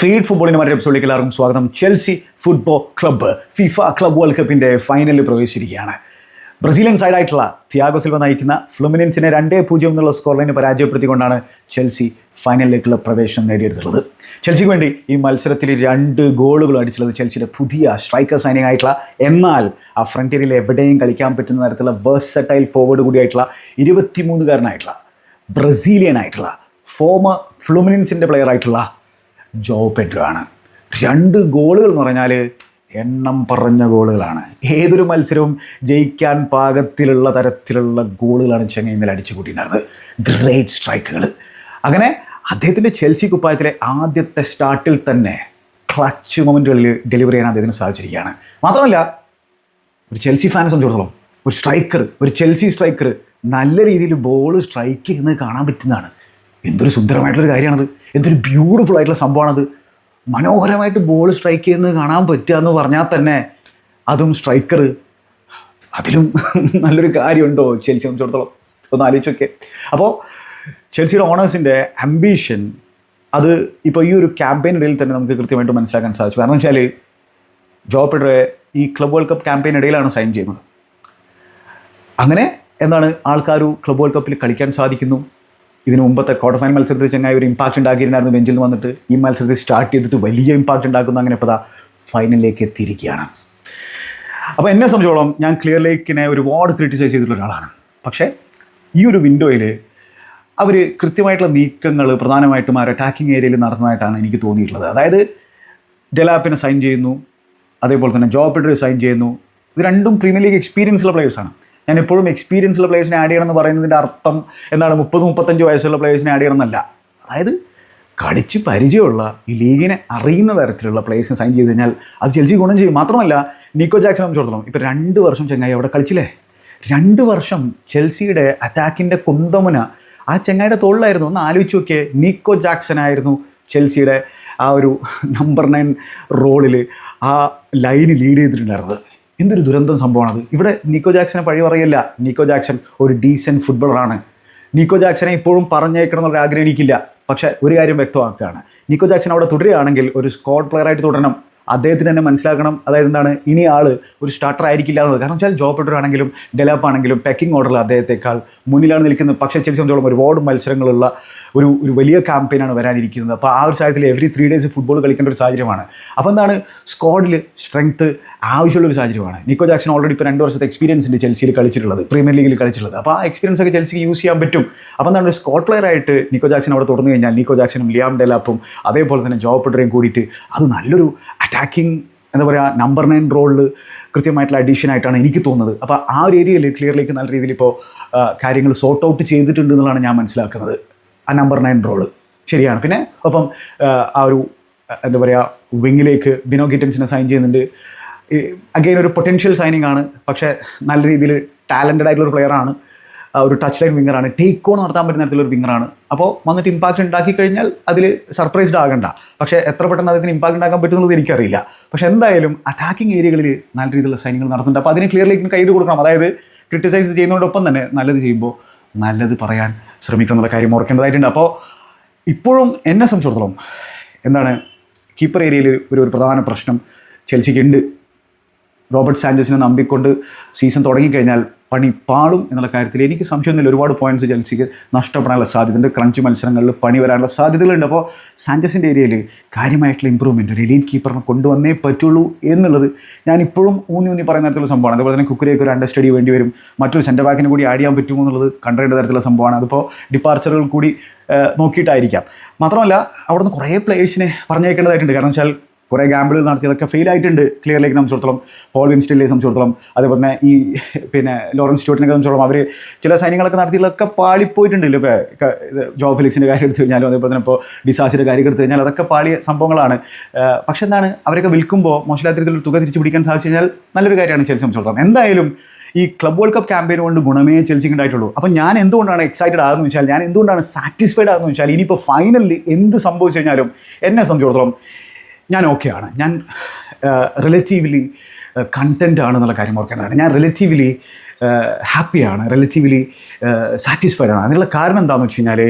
Feed ഫുട്ബോളിന് മറ്റൊരു എപ്പിസോഡിലേക്ക് എല്ലാവർക്കും സ്വാഗതം. Chelsea football club FIFA club world കപ്പിന്റെ ഫൈനലിൽ പ്രവേശിച്ചിരിക്കുകയാണ്. ബ്രസീലിയൻ സൈഡായിട്ടുള്ള തിയാഗോ സിൽവ നയിക്കുന്ന ഫ്ലുമിനൻസിനെ രണ്ടേ പൂജ്യം എന്നുള്ള സ്കോർ പരാജയപ്പെടുത്തിക്കൊണ്ടാണ് ചെൽസി ഫൈനലിലേക്കുള്ള പ്രവേശനം നേടിയെടുത്തുള്ളത് ചെൽസിക്ക് വേണ്ടി ഈ മത്സരത്തിൽ രണ്ട് ഗോളുകൾ അടിച്ചുള്ളത് ചെൽസിയുടെ പുതിയ സ്ട്രൈക്കർ സൈനിങ് ആയിട്ടുള്ള എന്നാൽ ആ ഫ്രണ്ടിയറിൽ എവിടെയും കളിക്കാൻ പറ്റുന്ന തരത്തിലുള്ള വേഴ്സറ്റൈൽ ഫോർവേഡ് കൂടിയായിട്ടുള്ള ഇരുപത്തിമൂന്നുകാരനായിട്ടുള്ള ബ്രസീലിയൻ ആയിട്ടുള്ള ഫോമർ ഫ്ലുമിനൻസിന്റെ പ്ലെയർ ആയിട്ടുള്ള ജോ പെഡ്രോ ആണ്. രണ്ട് ഗോളുകൾ എന്ന് പറഞ്ഞാൽ എണ്ണം പറഞ്ഞ ഗോളുകളാണ് ഏതൊരു മത്സരവും ജയിക്കാൻ പാകത്തിലുള്ള തരത്തിലുള്ള ഗോളുകളാണ് ചെങ്ങൈ ഇന്നലെ അടിച്ചു കൂട്ടിയിട്ടുണ്ടായിരുന്നത്. ഗ്രേറ്റ് സ്ട്രൈക്കുകൾ അങ്ങനെ അദ്ദേഹത്തിന്റെ ചെൽസി കുപ്പായത്തിലെ ആദ്യത്തെ സ്റ്റാർട്ടിൽ തന്നെ ക്ലച്ച് മൊമെന്റുകളിൽ ഡെലിവറി ചെയ്യാൻ അദ്ദേഹത്തിന് സാധിച്ചിരിക്കുകയാണ്. മാത്രമല്ല ഒരു ചെൽസി ഫാനെ സംബന്ധിച്ചിടത്തോളം ഒരു സ്ട്രൈക്കർ ഒരു ചെൽസി സ്ട്രൈക്കർ നല്ല രീതിയിൽ ബോൾ സ്ട്രൈക്ക് ചെയ്യുന്നത് കാണാൻ പറ്റുന്നതാണ്. എന്തൊരു സുന്ദരമായിട്ടുള്ളൊരു കാര്യമാണത്. എന്തൊരു ബ്യൂട്ടിഫുൾ ആയിട്ടുള്ള സംഭവമാണത്. മനോഹരമായിട്ട് ബോൾ സ്ട്രൈക്ക് ചെയ്യുന്നത് കാണാൻ പറ്റുക എന്ന് പറഞ്ഞാൽ തന്നെ അതും സ്ട്രൈക്കർ അതിലും നല്ലൊരു കാര്യമുണ്ടോ ചെൽസി സംബന്ധിച്ചിടത്തോളം? ഒന്ന് ആലോചിച്ചൊക്കെ അപ്പോൾ ചെൽസിയുടെ ഓണേഴ്സിന്റെ അംബീഷൻ അത് ഇപ്പോൾ ഈ ഒരു ക്യാമ്പയിനിടയിൽ തന്നെ നമുക്ക് കൃത്യമായിട്ട് മനസ്സിലാക്കാൻ സാധിച്ചു. കാരണം വെച്ചാൽ ജോ പെഡ്രെ ഈ ക്ലബ് വേൾഡ് കപ്പ് ക്യാമ്പയിൻ ഇടയിലാണ് സൈൻ ചെയ്യുന്നത്. അങ്ങനെ എന്താണ് ആൾക്കാർ ക്ലബ് വേൾഡ് കപ്പിൽ കളിക്കാൻ സാധിക്കുന്നു? ഇതിന് മുമ്പത്തെ ക്വാർട്ടർ ഫൈനൽ മത്സരത്തിൽ ചെന്നൈ ഒരു ഇമ്പാക്റ്റ് ഉണ്ടാക്കിയിരുന്നായിരുന്നു ബെഞ്ചിൽ നിന്ന് വന്നിട്ട് ഈ മത്സരത്തിൽ സ്റ്റാർട്ട് ചെയ്തിട്ട് വലിയ ഇമ്പാക്റ്റ് ഉണ്ടാക്കുന്ന. അങ്ങനെ ഇപ്പോൾ ഫൈനലിലേക്ക് എത്തിയിരിക്കുകയാണ്. അപ്പോൾ എന്നെ സംബന്ധിച്ചോളം ഞാൻ ക്ലിയർ ലേക്കിനെ ഒരുപാട് ക്രിറ്റിസൈസ് ചെയ്തിട്ടുള്ള ഒരാളാണ്. പക്ഷേ ഈ ഒരു വിൻഡോയിൽ അവർ കൃത്യമായിട്ടുള്ള നീക്കങ്ങൾ പ്രധാനമായിട്ടും ആ ഒരു അറ്റാക്കിംഗ് ഏരിയയിൽ നടന്നതായിട്ടാണ് എനിക്ക് തോന്നിയിട്ടുള്ളത്. അതായത് ഡെലാപ്പിനെ സൈൻ ചെയ്യുന്നു അതേപോലെ തന്നെ ജോബ് പെഡ്രി സൈൻ ചെയ്യുന്നു. ഇത് രണ്ടും പ്രീമിയർ ലീഗ് എക്സ്പീരിയൻസ് ഉള്ള പ്ലേയേഴ്സാണ് ഞാൻ എപ്പോഴും എക്സ്പീരിയൻസ് ഉള്ള പ്ലേയേഴ്സിനെ ആഡ് ചെയ്യണം എന്ന് പറയുന്നതിന്റെ അർത്ഥം എന്താണ് മുപ്പത് മുപ്പത്തഞ്ച് വയസ്സുള്ള പ്ലേയേഴ്സിനെ ആഡ് ചെയ്യണം എന്നല്ല അതായത് കളിച്ച് പരിചയമുള്ള ഈ ലീഗിനെ അറിയുന്ന തരത്തിലുള്ള പ്ലേയേഴ്സിനെ സൈൻ ചെയ്ത് കഴിഞ്ഞാൽ അത് ചെൽസി ഗുണം ചെയ്യും. മാത്രമല്ല നിക്കോ ജാക്സൺ സംബന്ധിച്ചിടത്തോളം ഇപ്പോൾ രണ്ട് വർഷം ചെങ്ങായി അവിടെ കളിച്ചില്ലേ? രണ്ട് വർഷം ചെൽസിയുടെ അറ്റാക്കിന്റെ കുന്തമുന ആ ചെങ്ങായിയുടെ തോളിലായിരുന്നു. ഒന്ന് ആലോചിച്ച് നോക്കിയേ നിക്കോ ജാക്സൺ ആയിരുന്നു ചെൽസിയുടെ ആ ഒരു നമ്പർ നയൻ റോളിൽ ആ ലൈന് ലീഡ് ചെയ്തിട്ടുണ്ടായിരുന്നത്. എന്തൊരു ദുരന്തം സംഭവമാണത്? ഇവിടെ നിക്കോ ജാക്സനെ പഴി പറയില്ല. നിക്കോ ജാക്സൺ ഒരു ഡീസന്റ് ഫുട്ബോളറാണ് നിക്കോ ജാക്സനെ ഇപ്പോഴും പറഞ്ഞേക്കണം എന്നുള്ള ആഗ്രഹം എനിക്കില്ല. പക്ഷേ ഒരു കാര്യം വ്യക്തമാക്കുകയാണ്. നിക്കോ ജാക്സൺ അവിടെ തുടരുകയാണെങ്കിൽ ഒരു സ്കോഡ് പ്ലെയറായിട്ട് തുടരണം. അദ്ദേഹത്തിന് തന്നെ മനസ്സിലാക്കണം. അതായത് എന്താണ്? ഇനി ആൾ ഒരു സ്റ്റാർട്ടർ ആയിരിക്കില്ല എന്നത് കാരണം വെച്ചാൽ ജോബ് പെഡർ ആണെങ്കിലും ഡെലാപ്പ് ആണെങ്കിലും പെക്കിംഗ് ഓർഡറിൽ അദ്ദേഹത്തെക്കാൾ മുന്നിലാണ് നിൽക്കുന്നത്. പക്ഷേ ചെൽസി സംബന്ധിച്ചോളം ഒരുപാട് മത്സരങ്ങളുള്ള ഒരു ഒരു വലിയ ക്യാമ്പയിനാണ് വരാനിരിക്കുന്നത്. അപ്പോൾ ആ ഒരു സാഹചര്യത്തിൽ എവറി ത്രീ ഡേയ്സ് ഫുട്ബോൾ കളിക്കേണ്ട ഒരു സാഹചര്യമാണ്. അപ്പോൾ എന്താണ്? സ്ക്വാഡിൽ സ്ട്രെങ്ത്ത് ആവശ്യമുള്ള ഒരു സാഹചര്യമാണ്. നിക്കോ ജാക്സൺ ഓൾറെഡി ഇപ്പോൾ രണ്ട് വർഷത്തെ എക്സ്പീരിയൻസ് ഉണ്ട് ചെൽസിയിൽ കളിച്ചിട്ടുള്ളത് പ്രീമിയർ ലീഗിൽ കളിച്ചിട്ടുള്ളത്. അപ്പോൾ ആ എക്സ്പീരിയൻസ് ഒക്കെ ചെൽസിക്ക് യൂസ് ചെയ്യാൻ പറ്റും. അപ്പോൾ എന്താണ്? സ്കോട്ട് പ്ലെയർ ആയിട്ട് നിക്കോ ജാക്സൺ അവിടെ തുടർന്നു കഴിഞ്ഞാൽ നിക്കോ ജാക്സണും ലിയാം ഡെലാപ്പും അതേപോലെ തന്നെ ജോബ് പെഡറയും കൂടിയിട്ട് അത് നല്ലൊരു അറ്റാക്കിംഗ് എന്താ പറയുക നമ്പർ നയൻ റോളിൽ കൃത്യമായിട്ടുള്ള അഡീഷൻ ആയിട്ടാണ് എനിക്ക് തോന്നുന്നത്. അപ്പോൾ ആ ഒരു ഏരിയയിൽ ക്ലിയർലേക്ക് നല്ല രീതിയിൽ ഇപ്പോൾ കാര്യങ്ങൾ സോർട്ട് ഔട്ട് ചെയ്തിട്ടുണ്ട് എന്നുള്ളതാണ് ഞാൻ മനസ്സിലാക്കുന്നത്. ആ നമ്പർ നയൻ റോൾ ശരിയാണ്. പിന്നെ ഒപ്പം ആ ഒരു എന്താ പറയുക വിങ്ങിലേക്ക് ബിനോ ഗിറ്റൻസിനെ സൈൻ ചെയ്യുന്നുണ്ട്. അഗെയിൻ ഒരു പൊട്ടൻഷ്യൽ സൈനിങ് ആണ്. പക്ഷേ നല്ല രീതിയിൽ ടാലന്റഡ് ആയിട്ടുള്ള ഒരു പ്ലെയറാണ് ഒരു ടച്ച് ലൈൻ വിങ്ങറാണ് ടേക്ക് ഓൺ നടത്താൻ പറ്റുന്ന തരത്തിലൊരു വിങ്ങറാണ് അപ്പോൾ വന്നിട്ട് ഇമ്പാക്റ്റ് ഉണ്ടാക്കി കഴിഞ്ഞാൽ അതിൽ സർപ്രൈസ്ഡ് ആകണ്ട. പക്ഷേ എത്ര പെട്ടെന്ന് അതിന് ഇമ്പാക്റ്റ് ഉണ്ടാക്കാൻ പറ്റുന്നത് എനിക്കറിയില്ല. പക്ഷേ എന്തായാലും അറ്റാക്കിംഗ് ഏരിയകളിൽ നല്ല രീതിയിലുള്ള സൈനികൾ നടത്തുന്നുണ്ട്. അപ്പോൾ അതിന് ക്ലിയർലേക്ക് കൈയ്യിൽ കൊടുക്കണം. അതായത് ക്രിട്ടിസൈസ് ചെയ്യുന്നതോടൊപ്പം തന്നെ നല്ലത് ചെയ്യുമ്പോൾ നല്ലത് പറയാൻ ശ്രമിക്കണം എന്നുള്ള കാര്യം ഓർക്കേണ്ടതായിട്ടുണ്ട്. അപ്പോൾ ഇപ്പോഴും എന്നെ സംബന്ധിച്ചിടത്തോളം എന്താണ് കീപ്പർ ഏരിയയിൽ ഒരു ഒരു പ്രധാന പ്രശ്നം ചെൽസിക്കുണ്ട് റോബർട്ട് സാഞ്ചസിനെ നമ്പിക്കൊണ്ട് സീസൺ തുടങ്ങിക്കഴിഞ്ഞാൽ പണി പാളും എന്നുള്ള കാര്യത്തിൽ എനിക്ക് സംശയമൊന്നുമില്ല ഒരുപാട് പോയിന്റ്സ് ചെൽസിക്ക് നഷ്ടപ്പെടാനുള്ള സാധ്യതയുണ്ട്. ക്രഞ്ച് മത്സരങ്ങളിൽ പണി വരാനുള്ള സാധ്യതകളുണ്ട്. അപ്പോൾ സാഞ്ചസിന്റെ ഏരിയയിൽ കാര്യമായിട്ടുള്ള ഇമ്പ്രൂവ്മെന്റ് ഒരു എലീറ്റ് കീപ്പറിനെ കൊണ്ടുവന്നേ പറ്റുള്ളൂ എന്നുള്ളത് ഞാൻ ഇപ്പോഴും ഊന്നി ഊന്നി പറയുന്ന തരത്തിലുള്ള സംഭവമാണ്. അതുപോലെ തന്നെ കുക്കുരേക്ക് ഒരു അണ്ടർ സ്റ്റഡി വേണ്ടി വരും. മറ്റൊരു സെന്റർ ബാക്കിന് കൂടി ആഡ് ചെയ്യാൻ പറ്റുമോ എന്നുള്ളത് കണ്ടറിയേണ്ട തരത്തിലുള്ള സംഭവമാണ്. അതിപ്പോൾ ഡിപ്പാർച്ചറുകൾ കൂടി നോക്കിയിട്ടായിരിക്കാം. മാത്രമല്ല അവിടുന്ന് കുറേ പ്ലേയേഴ്സിനെ പറഞ്ഞേക്കേണ്ടതായിട്ടുണ്ട് കാരണം വെച്ചാൽ കുറേ ഗാമ്പിളുകൾ നടത്തിയതൊക്കെ ഫെയിൽ ആയിട്ടുണ്ട്. ക്ലിയർ ലേക്ക് സംബന്ധിച്ചിടത്തോളം പോൾ വിൻസ്റ്റിലെ സംബന്ധിച്ചിടത്തോളം അതേപോലെ തന്നെ ഈ പിന്നെ ലോറൻസ് സ്റ്റ്യൂട്ടിനൊക്കെ സംബന്ധിച്ചിടത്തോളം അവർ ചില സൈന്യങ്ങളൊക്കെ നടത്തിയതൊക്കെ പാളിപ്പോയിട്ടുണ്ടല്ലോ ഇപ്പോൾ ജോ ഫിലിക്സിന്റെ കാര്യം എടുത്തു കഴിഞ്ഞാലും അതേപോലെ തന്നെ ഇപ്പോൾ ഡിസാസിന്റെ കാര്യം എടുത്തു കഴിഞ്ഞാൽ അതൊക്കെ പാളിയ സംഭവങ്ങളാണ്. പക്ഷെ എന്താണ് അവരൊക്കെ വിൽക്കുമ്പോൾ മോശമില്ലാത്ത രീതിയിലുള്ള തുക തിരിച്ചു പിടിക്കാൻ സാധിച്ചു കഴിഞ്ഞാൽ നല്ലൊരു കാര്യമാണ് ചെൽസി സംബന്ധിച്ചിടത്തോളം. എന്തായാലും ഈ ക്ലബ് വേൾഡ് കപ്പ് ക്യാമ്പയിൻ കൊണ്ട് ഗുണമേ ചെൽസിക്ക് ഉണ്ടായിട്ടുള്ളൂ. അപ്പോൾ ഞാൻ എന്തുകൊണ്ടാണ് എക്സൈറ്റഡ് ആകുന്നത് വെച്ചാൽ ഞാൻ എന്തുകൊണ്ടാണ് സാറ്റിസ്ഫൈഡ് ആകുന്നത് വെച്ചാൽ ഇനിയിപ്പോൾ ഫൈനലിൽ എന്ത് സംഭവിച്ചു കഴിഞ്ഞാലും എന്നെ സംബന്ധിച്ചിടത്തോളം ഞാൻ ഓക്കെയാണ് ഞാൻ റിലേറ്റീവ്ലി കണ്ടന്റ് ആണെന്നുള്ള കാര്യം ഓർക്കേണ്ടതാണ്. ഞാൻ റിലേറ്റീവ്ലി ഹാപ്പിയാണ് റിലേറ്റീവ്ലി സാറ്റിസ്ഫൈഡ് ആണ്. അതിനുള്ള കാരണം എന്താണെന്ന് വെച്ച് കഴിഞ്ഞാൽ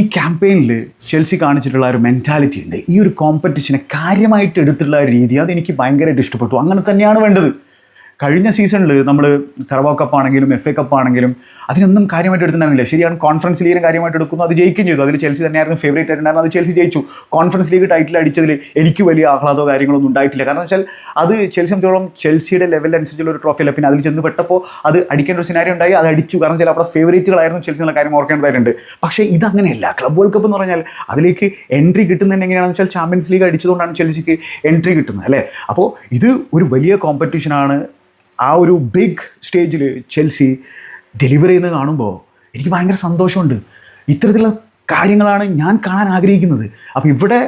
ഈ ക്യാമ്പയിനിൽ ചെൽസി കാണിച്ചിട്ടുള്ള ഒരു മെന്റാലിറ്റി ഉണ്ട്. ഈ ഒരു കോമ്പറ്റീഷനെ കാര്യമായിട്ട് എടുത്തിട്ടുള്ള ഒരു രീതി അതെനിക്ക് ഭയങ്കരമായിട്ട് ഇഷ്ടപ്പെട്ടു. അങ്ങനെ തന്നെയാണ് വേണ്ടത്. കഴിഞ്ഞ സീസണിൽ നമ്മൾ കറവാ കപ്പ് ആണെങ്കിലും എഫ് എ കപ്പ് ആണെങ്കിലും അതിനൊന്നും കാര്യമായിട്ട് എടുത്തിട്ടുണ്ടായിരുന്നില്ല. ശരിയാണ് കോൺഫറൻസ് ലീഗിന് കാര്യമായിട്ട് എടുക്കുന്നു. അത് ജയിക്കുകയും ചെയ്തു. അതിൽ ചെൽസി തന്നെയായിരുന്നു ഫേവറേറ്റ് ആയിട്ടുണ്ടായിരുന്നു അത് ചെൽസി ജയിച്ചു. കോൺഫറൻസ് ലീഗ് ടൈറ്റിൽ അടിച്ചതിൽ എനിക്ക് വലിയ ആഹ്ലാദോ കാര്യങ്ങളൊന്നും ഉണ്ടായിട്ടില്ല. കാരണം വെച്ചാൽ അത് ചെൽസി സംബന്ധിച്ചോളം ചെൽസിയുടെ ലെവൽ അനുസരിച്ചുള്ള ഒരു ട്രോഫി അല്ല. പിന്നെ അതിൽ ചെന്ന് പെട്ടപ്പോൾ അത് അടിക്കേണ്ട ഒരു സിനാരി ഉണ്ടായി. അത് അടിച്ചു. കാരണം വെച്ചാൽ അവിടെ ഫേവറേറ്റുകളായിരുന്നു ചെൽസി എന്നുള്ള കാര്യം ഓർക്കേണ്ടതായിട്ടുണ്ട്. പക്ഷേ ഇതങ്ങനെയല്ല. ക്ലബ് വേൾഡ് കപ്പ് എന്ന് പറഞ്ഞാൽ അതിലേക്ക് എൻട്രി കിട്ടുന്നത് എങ്ങനെയാണെന്ന് വെച്ചാൽ ചാമ്പ്യൻസ് ലീഗ് അടിച്ചതുകൊണ്ടാണ് ചെൽസിക്ക് എൻട്രി കിട്ടുന്നത് അല്ലേ? അപ്പോൾ ഇത് ഒരു വലിയ കോമ്പറ്റീഷനാണ് ആ ഒരു ബിഗ് സ്റ്റേജിൽ ചെൽസി ഡെലിവർ ചെയ്യുന്നത് കാണുമ്പോൾ എനിക്ക് ഭയങ്കര സന്തോഷമുണ്ട്. ഇത്തരത്തിലുള്ള കാര്യങ്ങളാണ് ഞാൻ കാണാൻ ആഗ്രഹിക്കുന്നത്. അപ്പോൾ ഇവിടെ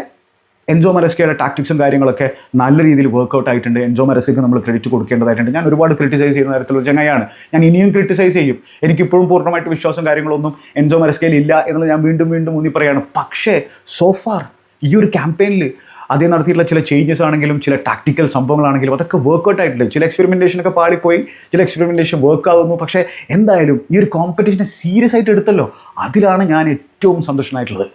എൻജോ മരസ്കയുടെ ടാക്ടിക്സും കാര്യങ്ങളൊക്കെ നല്ല രീതിയിൽ വർക്കൗട്ട് ആയിട്ടുണ്ട്. എൻജോ മരസ്കയ്ക്ക് നമ്മൾ ക്രെഡിറ്റ് കൊടുക്കേണ്ടതായിട്ടുണ്ട്. ഞാൻ ഒരുപാട് ക്രിട്ടിസൈസ് ചെയ്യുന്ന തരത്തിലുള്ള ചങ്ങയാണ് ഞാൻ ഇനിയും ക്രിട്ടിസൈസ് ചെയ്യും. എനിക്കിപ്പോഴും പൂർണമായിട്ട് വിശ്വാസം കാര്യങ്ങളൊന്നും എൻജോ മരസ്കയിൽ ഇല്ല എന്നുള്ളത് ഞാൻ വീണ്ടും വീണ്ടും ഊന്നി പറയുകയാണ് പക്ഷേ സോഫാർ ഈ ഒരു ക്യാമ്പയിനിൽ അതേ നടത്തിയിട്ടുള്ള ചില ചേഞ്ചസ് ആണെങ്കിലും ചില ടാക്ടിക്കൽ സംഭവങ്ങളാണെങ്കിലും അതൊക്കെ വർക്കൗട്ട് ആയിട്ടുണ്ട്. ചില എക്സ്പെരിമെന്റേഷൻ ഒക്കെ പാളിപ്പോയി ചില എക്സ്പെരിമെന്റേഷൻ വർക്ക് ആവുന്നു. പക്ഷേ എന്തായാലും ഈ ഒരു കോമ്പറ്റീഷനെ സീരിയസ് ആയിട്ട് എടുത്തല്ലോ അതിലാണ് ഞാൻ ഏറ്റവും സന്തോഷനായിട്ടുള്ളത്.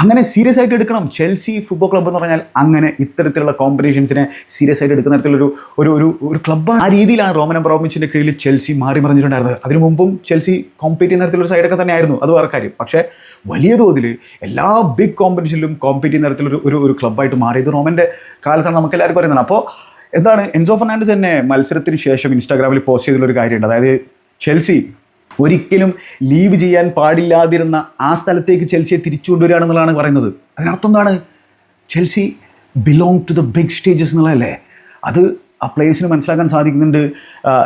അങ്ങനെ സീരിയസ് ആയിട്ട് എടുക്കണം. ചെൽസി ഫുട്ബോൾ ക്ലബ്ബ് എന്ന് പറഞ്ഞാൽ അങ്ങനെ ഇത്തരത്തിലുള്ള കോമ്പറ്റീഷൻസിനെ സീരിയസ് ആയിട്ട് എടുക്കുന്ന തരത്തിലൊരു ഒരു ഒരു ഒരു ക്ലബ്ബാണ് ആ രീതിയിലാണ് റോമൻ അബ്രോമിച്ചിന്റെ കീഴിൽ ചെൽസി മാറി മറിഞ്ഞിട്ടുണ്ടായിരുന്നത് അതിനു മുമ്പും ചെൽസി കോമ്പീറ്റ് ചെയ്യുന്ന തരത്തിലൊരു സൈഡൊക്കെ തന്നെയായിരുന്നു. അത് വേറെ കാര്യം. പക്ഷേ വലിയ തോതിൽ എല്ലാ ബിഗ് കോമ്പറ്റീഷനിലും കോമ്പറ്റ് ചെയ്യുന്ന തരത്തിലൊരു ഒരു ഒരു ക്ലബ്ബായിട്ട് മാറിയത് റോമന്റെ കാലത്താണ് നമുക്ക് എല്ലാവർക്കും പറയുന്നത് അപ്പോൾ എന്താണ് എൻസോ ഫെർണാണ്ടസ് തന്നെ മത്സരത്തിന് ശേഷം ഇൻസ്റ്റാഗ്രാമിൽ പോസ്റ്റ് ചെയ്തിട്ടുള്ള ഒരു കാര്യമുണ്ട്. അതായത് ചെൽസി ഒരിക്കലും ലീവ് ചെയ്യാൻ പാടില്ലാതിരുന്ന ആ സ്ഥലത്തേക്ക് ചെൽസിയെ തിരിച്ചു കൊണ്ടുവരികയാണെന്നുള്ളതാണ് പറയുന്നത്. അതിനർത്ഥം എന്താണ്? Chelsea belong to the big stages എന്നുള്ളതല്ലേ? അത് ആ പ്ലേയേഴ്സിന് മനസ്സിലാക്കാൻ സാധിക്കുന്നുണ്ട്.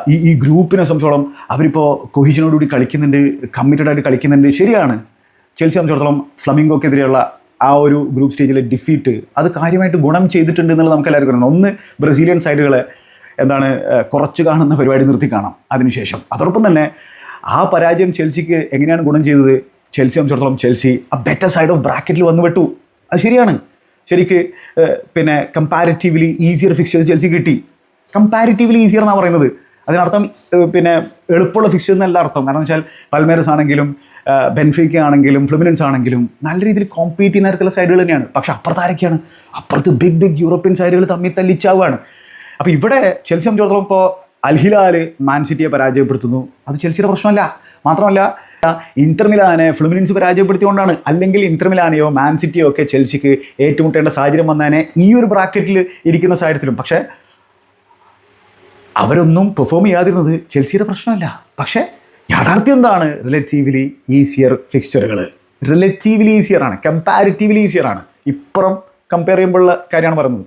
ഈ ഈ ഗ്രൂപ്പിനെ സംബന്ധിച്ചോളം അവരിപ്പോൾ കൊഹിഷനോടുകൂടി കളിക്കുന്നുണ്ട് കമ്മിറ്റഡായിട്ട് കളിക്കുന്നുണ്ട്. ശരിയാണ്. ചെൽസി സംബന്ധിച്ചിടത്തോളം ഫ്ലമിംഗോക്കെതിരെയുള്ള ആ ഒരു ഗ്രൂപ്പ് സ്റ്റേജിലെ ഡിഫീറ്റ് അത് കാര്യമായിട്ട് ഗുണം ചെയ്തിട്ടുണ്ട് എന്നുള്ളത് നമുക്ക് എല്ലാവർക്കും അറിയാം ഒന്ന് ബ്രസീലിയൻ സൈഡുകളെ എന്താണ് കുറച്ച് കാണുന്ന പരിപാടി നിർത്തി കാണാം അതിനുശേഷം. അതോടൊപ്പം തന്നെ ആ പരാജയം ചെൽസിക്ക് എങ്ങനെയാണ് ഗുണം ചെയ്തത്? ചെൽസി സംബന്ധിച്ചിടത്തോളം ചെൽസി ആ ബെറ്റർ സൈഡ് ഓഫ് ബ്രാക്കറ്റിൽ വന്നു വിട്ടു അത് ശരിയാണ്. ശരിക്ക് പിന്നെ കമ്പാരിറ്റീവ്ലി ഈസിയർ ഫിക്ചേഴ്സ് ചെൽസി കിട്ടി. കമ്പാരിറ്റീവ്ലി ഈസിയർ എന്നാണ് പറയുന്നത്. അതിനർത്ഥം പിന്നെ എളുപ്പമുള്ള ഫിക്ചേഴ്സ് എന്നല്ല അർത്ഥം. കാരണം വെച്ചാൽ പൽമേരസ് ആണെങ്കിലും ബെൻഫിക്ക ആണെങ്കിലും ഫ്ലുമിനൻസ് ആണെങ്കിലും നല്ല രീതിയിൽ കോമ്പീറ്റ് ചെയ്യുന്ന തരത്തിലുള്ള സൈഡുകൾ തന്നെയാണ്. പക്ഷെ അപ്പുറത്ത് ആരൊക്കെയാണ്? അപ്പുറത്ത് ബിഗ് ബിഗ് യൂറോപ്യൻ സൈഡുകൾ തമ്മിൽ തല്ലിച്ചാവുകയാണ്. അപ്പോൾ ഇവിടെ ചെൽസി സംബന്ധിച്ചിടത്തോളം ഇപ്പോൾ അൽഹിലാൽ മാൻ സിറ്റിയെ പരാജയപ്പെടുത്തുന്നു. അത് ചെൽസിയുടെ പ്രശ്നമല്ല. മാത്രമല്ല ഇന്റർമിലാനെ ഫ്ലുമിനൻസ് പരാജയപ്പെടുത്തിയോണ്ടാണ് അല്ലെങ്കിൽ ഇന്റർമിലാനെയോ മാൻ സിറ്റിയോ ഒക്കെ ചെൽസിക്ക് ഏറ്റുമുട്ടേണ്ട സാഹചര്യം വന്നതിനെ ഈ ഒരു ബ്രാക്കറ്റിൽ ഇരിക്കുന്ന സാഹചര്യത്തിലും. പക്ഷേ അവരൊന്നും പെർഫോം ചെയ്യാതിരുന്നത് ചെൽസിയുടെ പ്രശ്നമല്ല. പക്ഷേ യാഥാർത്ഥ്യം എന്താണ് റിലേറ്റീവ്ലി ഈസിയർ ഫിക്സ്ചറുകൾ റിലേറ്റീവ്ലി ഈസിയർ ആണ് കമ്പാരിറ്റീവ്ലി ഈസിയർ ആണ്. ഇപ്പുറം കമ്പയർ ചെയ്യുമ്പോഴുള്ള കാര്യമാണ് പറയുന്നത്.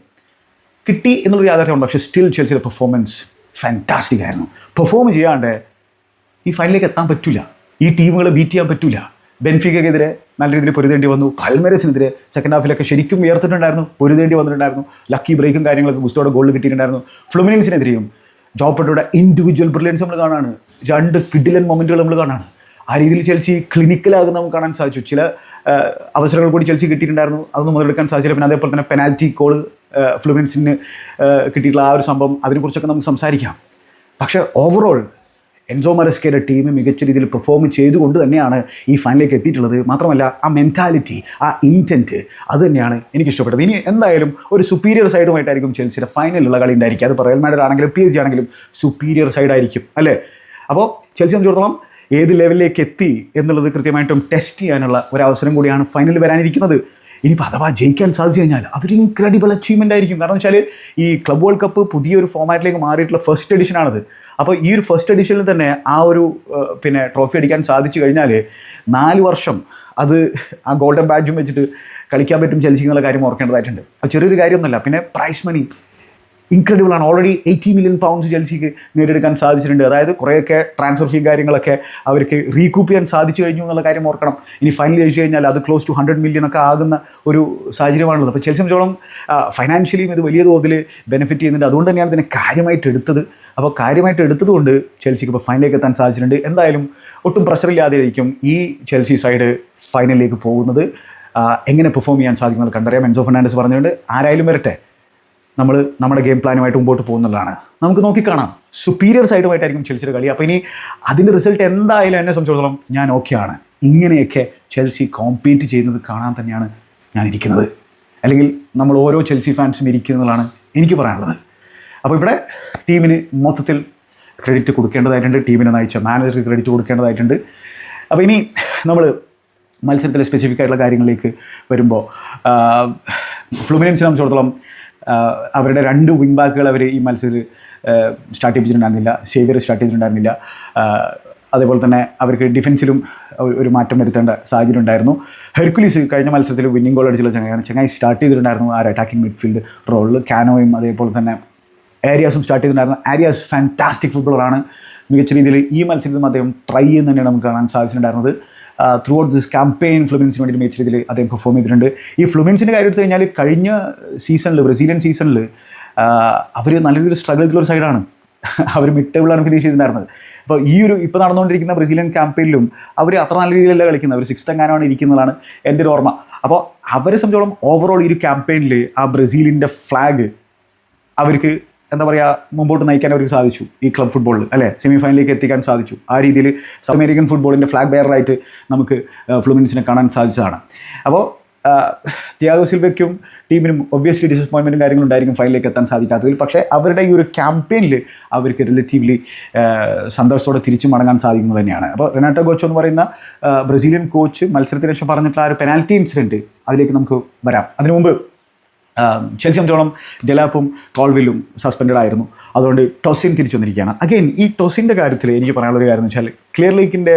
കിട്ടി എന്നുള്ളൊരു യാഥാർത്ഥ്യമുണ്ട് പക്ഷേ സ്റ്റിൽ ചെൽസിയുടെ പെർഫോമൻസ് ഫാന്റാസ്റ്റിക് ആയിരുന്നു. പെർഫോം ചെയ്യാണ്ട് ഈ ഫൈനലിലേക്ക് എത്താൻ പറ്റില്ല ഈ ടീമുകളെ ബീറ്റ് ചെയ്യാൻ പറ്റില്ല ബെൻഫിക്കെതിരെ നല്ല രീതിയിൽ പൊരുതേണ്ടി വന്നു. പൽമരസിനെതിരെ സെക്കൻഡ് ഹാഫിലൊക്കെ ശരിക്കും ഉയർത്തിട്ടുണ്ടായിരുന്നു പൊരുതേണ്ടി വന്നിട്ടുണ്ടായിരുന്നു. ലക്കി ബ്രേക്കും കാര്യങ്ങളൊക്കെ ഗുസ്തോടെ ഗോൾ കിട്ടിയിട്ടുണ്ടായിരുന്നു. ഫ്ലുമിനൻസിനെതിരെയും ജോപ്പട്ടയുടെ ഇൻഡിവിജ്വൽ ബ്രില്യൻസ് നമ്മൾ കാണാണ്. രണ്ട് കിഡിലൻ മൊമെന്റുകൾ നമ്മൾ കാണാണ്. ആ രീതിയിൽ ചെൽസി ക്ലിനിക്കലാകുന്ന നമുക്ക് കാണാൻ സാധിച്ചു. ചില അവസരങ്ങൾ കൂടി ചെൽസി കിട്ടിയിട്ടുണ്ടായിരുന്നു. അതൊന്നും മുതലെടുക്കാൻ സാധിച്ചില്ല. പിന്നെ അതേപോലെ തന്നെ പെനാൽറ്റി കോൾ ഫ്ലുവൻസിന് കിട്ടിയിട്ടുള്ള ആ ഒരു സംഭവം അതിനെക്കുറിച്ചൊക്കെ നമുക്ക് സംസാരിക്കാം. പക്ഷേ ഓവറോൾ എൻസോ മരസ്കയുടെ ടീം മികച്ച രീതിയിൽ പെർഫോം ചെയ്തുകൊണ്ട് തന്നെയാണ് ഈ ഫൈനലിലേക്ക് എത്തിയിട്ടുള്ളത്. മാത്രമല്ല ആ മെന്റാലിറ്റി ആ ഇന്റന്റ് അത് തന്നെയാണ് എനിക്ക് ഇഷ്ടപ്പെട്ടത്. ഇനി എന്തായാലും ഒരു സുപ്പീരിയർ സൈഡുമായിട്ടായിരിക്കും ചെൽസിയുടെ ഫൈനലുള്ള കളി ഉണ്ടായിരിക്കും അത് റയൽ മാഡർ ആണെങ്കിലും പി എസ് ജി ആണെങ്കിലും സുപ്പീരിയർ സൈഡായിരിക്കും അല്ലേ അപ്പോൾ ചെൽസി സംബന്ധിച്ചിടത്തോളം ഏത് ലെവലിലേക്ക് എത്തി എന്നുള്ളത് കൃത്യമായിട്ടും ടെസ്റ്റ് ചെയ്യാനുള്ള ഒരു അവസരം കൂടിയാണ് ഫൈനൽ വരാനിരിക്കുന്നത്. ഇനിയിപ്പോൾ അഥവാ ജയിക്കാൻ സാധിച്ചു കഴിഞ്ഞാൽ അതൊരു ഇൻക്രെഡിബിൾ അച്ചീവ്മെന്റ് ആയിരിക്കും. കാരണം വെച്ചാൽ ഈ ക്ലബ് വേൾഡ് കപ്പ് പുതിയൊരു ഫോമാറ്റിലേക്ക് മാറിയിട്ടുള്ള ഫസ്റ്റ് എഡിഷനാണത് അപ്പോൾ ഈ ഒരു ഫസ്റ്റ് എഡിഷനിൽ തന്നെ ആ ഒരു പിന്നെ ട്രോഫി അടിക്കാൻ സാധിച്ചു കഴിഞ്ഞാൽ നാല് വർഷം അത് ആ ഗോൾഡൻ ബാഡ്ജും വെച്ചിട്ട് കളിക്കാൻ പറ്റും ചെൽസി എന്നുള്ള കാര്യം ഓർക്കേണ്ടതായിട്ടുണ്ട്. അത് ചെറിയൊരു കാര്യമൊന്നുമല്ല. പിന്നെ പ്രൈസ് മണി ഇൻക്രെഡിബിൾ ആണ്. ഓൾറെഡി എയ്റ്റി മില്യൺ പൗണ്ട്സ് ചെൽസിക്ക് നേടിയെടുക്കാൻ സാധിച്ചിട്ടുണ്ട്. അതായത് കുറേയൊക്കെ ട്രാൻസ്ഫർ ഫീ കാര്യങ്ങളൊക്കെ അവർക്ക് റീകൂപ്പ് ചെയ്യാൻ സാധിച്ചു കഴിഞ്ഞു എന്നുള്ള കാര്യം ഓർക്കണം. ഇനി ഫൈനൽ ജയിച്ചു കഴിഞ്ഞാൽ അത് ക്ലോസ് ടു ഹൺഡ്രഡ് മില്യൺ ഒക്കെ ആകുന്ന ഒരു സാഹചര്യമാണുള്ളത്. അപ്പോൾ ചെൽസിയും ചോളം ഫൈനാൻഷ്യലിയും ഇത് വലിയ തോതിൽ ബെനിഫിറ്റ് ചെയ്യുന്നുണ്ട്. അതുകൊണ്ട് തന്നെയാണ് ഇതിനെ കാര്യമായിട്ട് എടുത്തത്. അപ്പോൾ കാര്യമായിട്ട് എടുത്തതുകൊണ്ട് ചെൽസിക്ക് ഇപ്പോൾ ഫൈനലിലേക്ക് എത്താൻ സാധിച്ചിട്ടുണ്ട്. എന്തായാലും ഒട്ടും പ്രഷറില്ലാതെ ആയിരിക്കും ഈ ചെൽസി സൈഡ് ഫൈനലിലേക്ക് പോകുന്നത്. എങ്ങനെ പെർഫോം ചെയ്യാൻ സാധിക്കുമെന്ന് കണ്ടറിയാം. എൻസോ ഫെർണാണ്ടസ് പറഞ്ഞുകൊണ്ട് ആരായാലും വരട്ടെ. നമ്മൾ നമ്മുടെ ഗെയിം പ്ലാനുമായിട്ട് മുമ്പോട്ട് പോകുന്നുള്ളതാണ്. നമുക്ക് നോക്കിക്കാണാം. സുപ്പീരിയർ സൈഡുമായിട്ടായിരിക്കും ചെൽസിയുടെ കളി. അപ്പോൾ ഇനി അതിന്റെ റിസൾട്ട് എന്തായാലും എന്നെ സംബന്ധിച്ചിടത്തോളം ഞാൻ ഓക്കെയാണ് ഇങ്ങനെയൊക്കെ ചെൽസി കോമ്പീറ്റ് ചെയ്യുന്നത് കാണാൻ തന്നെയാണ് ഞാനിരിക്കുന്നത്. അല്ലെങ്കിൽ നമ്മൾ ഓരോ ചെൽസി ഫാൻസും ഇരിക്കുന്നതാണ് എനിക്ക് പറയാനുള്ളത്. അപ്പോൾ ഇവിടെ ടീമിന് മൊത്തത്തിൽ ക്രെഡിറ്റ് കൊടുക്കേണ്ടതായിട്ടുണ്ട്. ടീമിനെ നയിച്ച മാനേജർക്ക് ക്രെഡിറ്റ് കൊടുക്കേണ്ടതായിട്ടുണ്ട്. അപ്പോൾ ഇനി നമ്മൾ മത്സരത്തിലെ സ്പെസിഫിക് ആയിട്ടുള്ള കാര്യങ്ങളിലേക്ക് വരുമ്പോൾ ഫ്ലുമിനൻസിനെ സംബന്ധിച്ചിടത്തോളം അവരുടെ രണ്ട് വിങ് ബാക്കുകൾ അവർ ഈ മത്സരത്തിൽ സ്റ്റാർട്ട് ചെയ്തിട്ടുണ്ടായിരുന്നില്ല. സേവിയർ സ്റ്റാർട്ട് ചെയ്തിട്ടുണ്ടായിരുന്നില്ല. അതേപോലെ തന്നെ അവർക്ക് ഡിഫൻസിലും ഒരു- മാറ്റം വരുത്തേണ്ട സാഹചര്യം ഉണ്ടായിരുന്നു. ഹെർക്കുലീസ് കഴിഞ്ഞ മത്സരത്തിൽ വിന്നിംഗ് ഗോൾ അടിച്ചുള്ള ചങ്ങായാണ് ചങ്ങായി സ്റ്റാർട്ട് ചെയ്തിട്ടുണ്ടായിരുന്നു. ആ അറ്റാക്കിംഗ് മിഡ്ഫീൽഡ് റോളിൽ കാനോയും അതേപോലെ തന്നെ ആരിയാസും സ്റ്റാർട്ട് ചെയ്തിട്ടുണ്ടായിരുന്നു ആരിയാസ് ഫാന്റാസ്റ്റിക് ഫുട്ബോളറാണ് മികച്ച രീതിയിൽ ഈ മത്സരത്തിലും അദ്ദേഹം ട്രൈ ചെയ്യുന്ന തന്നെയാണ് നമുക്ക് കാണാൻ സാധിച്ചിട്ടുണ്ടായിരുന്നത്. ത്രൂ ഔട്ട് ദിസ് ക്യാമ്പയിൻ ഫ്ലുമിൻസിന് വേണ്ടി മികച്ച രീതിയിൽ അദ്ദേഹം പെർഫോം ചെയ്തിട്ടുണ്ട്. ഈ ഫ്ലുമിൻസിന്റെ കാര്യം എടുത്തു കഴിഞ്ഞാൽ കഴിഞ്ഞ സീസണിൽ ബ്രസീലിയൻ സീസണിൽ അവർ നല്ല രീതിയിൽ സ്ട്രഗിൾ ചെയ്തിട്ടുള്ള ഒരു സൈഡാണ് അവർ മിഡ് ഫിനിഷ് ചെയ്തിട്ടുണ്ടായിരുന്നത്. അപ്പോൾ ഈ ഒരു ഇപ്പോൾ നടന്നുകൊണ്ടിരിക്കുന്ന ബ്രസീലിയൻ ക്യാമ്പയിനിലും അവർ അത്ര നല്ല രീതിയിലല്ല കളിക്കുന്നത്. അവർ സിക്സ് എങ്ങാനാണ് ഇരിക്കുന്നതാണ് എന്റെ ഒരു ഓർമ്മ. അപ്പോൾ അവരെ സംബന്ധിച്ചോളം ഓവറോൾ ഈ ഒരു ക്യാമ്പയിനിൽ ആ ബ്രസീലിന്റെ ഫ്ലാഗ് അവർക്ക് എന്താ പറയുക മുമ്പോട്ട് നയിക്കാൻ അവർക്ക് സാധിച്ചു ഈ ക്ലബ് ഫുട്ബോളിൽ അല്ലേ? സെമി ഫൈനലിലേക്ക് എത്തിക്കാൻ സാധിച്ചു. ആ രീതിയിൽ സൗത്ത് അമേരിക്കൻ ഫുട്ബോളിന്റെ ഫ്ലാഗ് ബെയറായിട്ട് നമുക്ക് ഫ്ലുമിൻസിനെ കാണാൻ സാധിച്ചതാണ്. അപ്പോൾ ത്യാഗോ സിൽവയ്ക്കും ടീമിനും ഒബ്വിയസ്ലി ഡിസപ്പോയിൻമെന്റും കാര്യങ്ങളും ഉണ്ടായിരിക്കും ഫൈനലിലേക്ക് എത്താൻ സാധിക്കാത്തതിൽ. പക്ഷേ അവരുടെ ഈ ഒരു ക്യാമ്പയിനിൽ അവർക്ക് റിലേറ്റീവ്ലി സന്തോഷത്തോടെ തിരിച്ചു മടങ്ങാൻ സാധിക്കുന്നത് തന്നെയാണ്. അപ്പോൾ റെനാട്ടോ ഗോച്ചോ എന്ന് പറയുന്ന ബ്രസീലിയൻ കോച്ച് മത്സരത്തിന് ശേഷം പറഞ്ഞിട്ടുള്ള ആ ഒരു പെനാൽറ്റി ഇൻസിഡന്റ് അതിലേക്ക് നമുക്ക് വരാം. അതിനു മുമ്പ് ചെൽസി സംബന്ധിച്ചോളം ഡെലാപ്പും കോൾവില്ലും സസ്പെൻഡഡ് ആയിരുന്നു. അതുകൊണ്ട് ടൊസിൻ തിരിച്ചു വന്നിരിക്കുകയാണ്. അഗെയിൻ ഈ ടൊസിന്റെ കാര്യത്തിൽ എനിക്ക് പറയാനുള്ള ഒരു കാര്യം എന്ന് വെച്ചാൽ ക്ലിയർ ലീക്കിന്റെ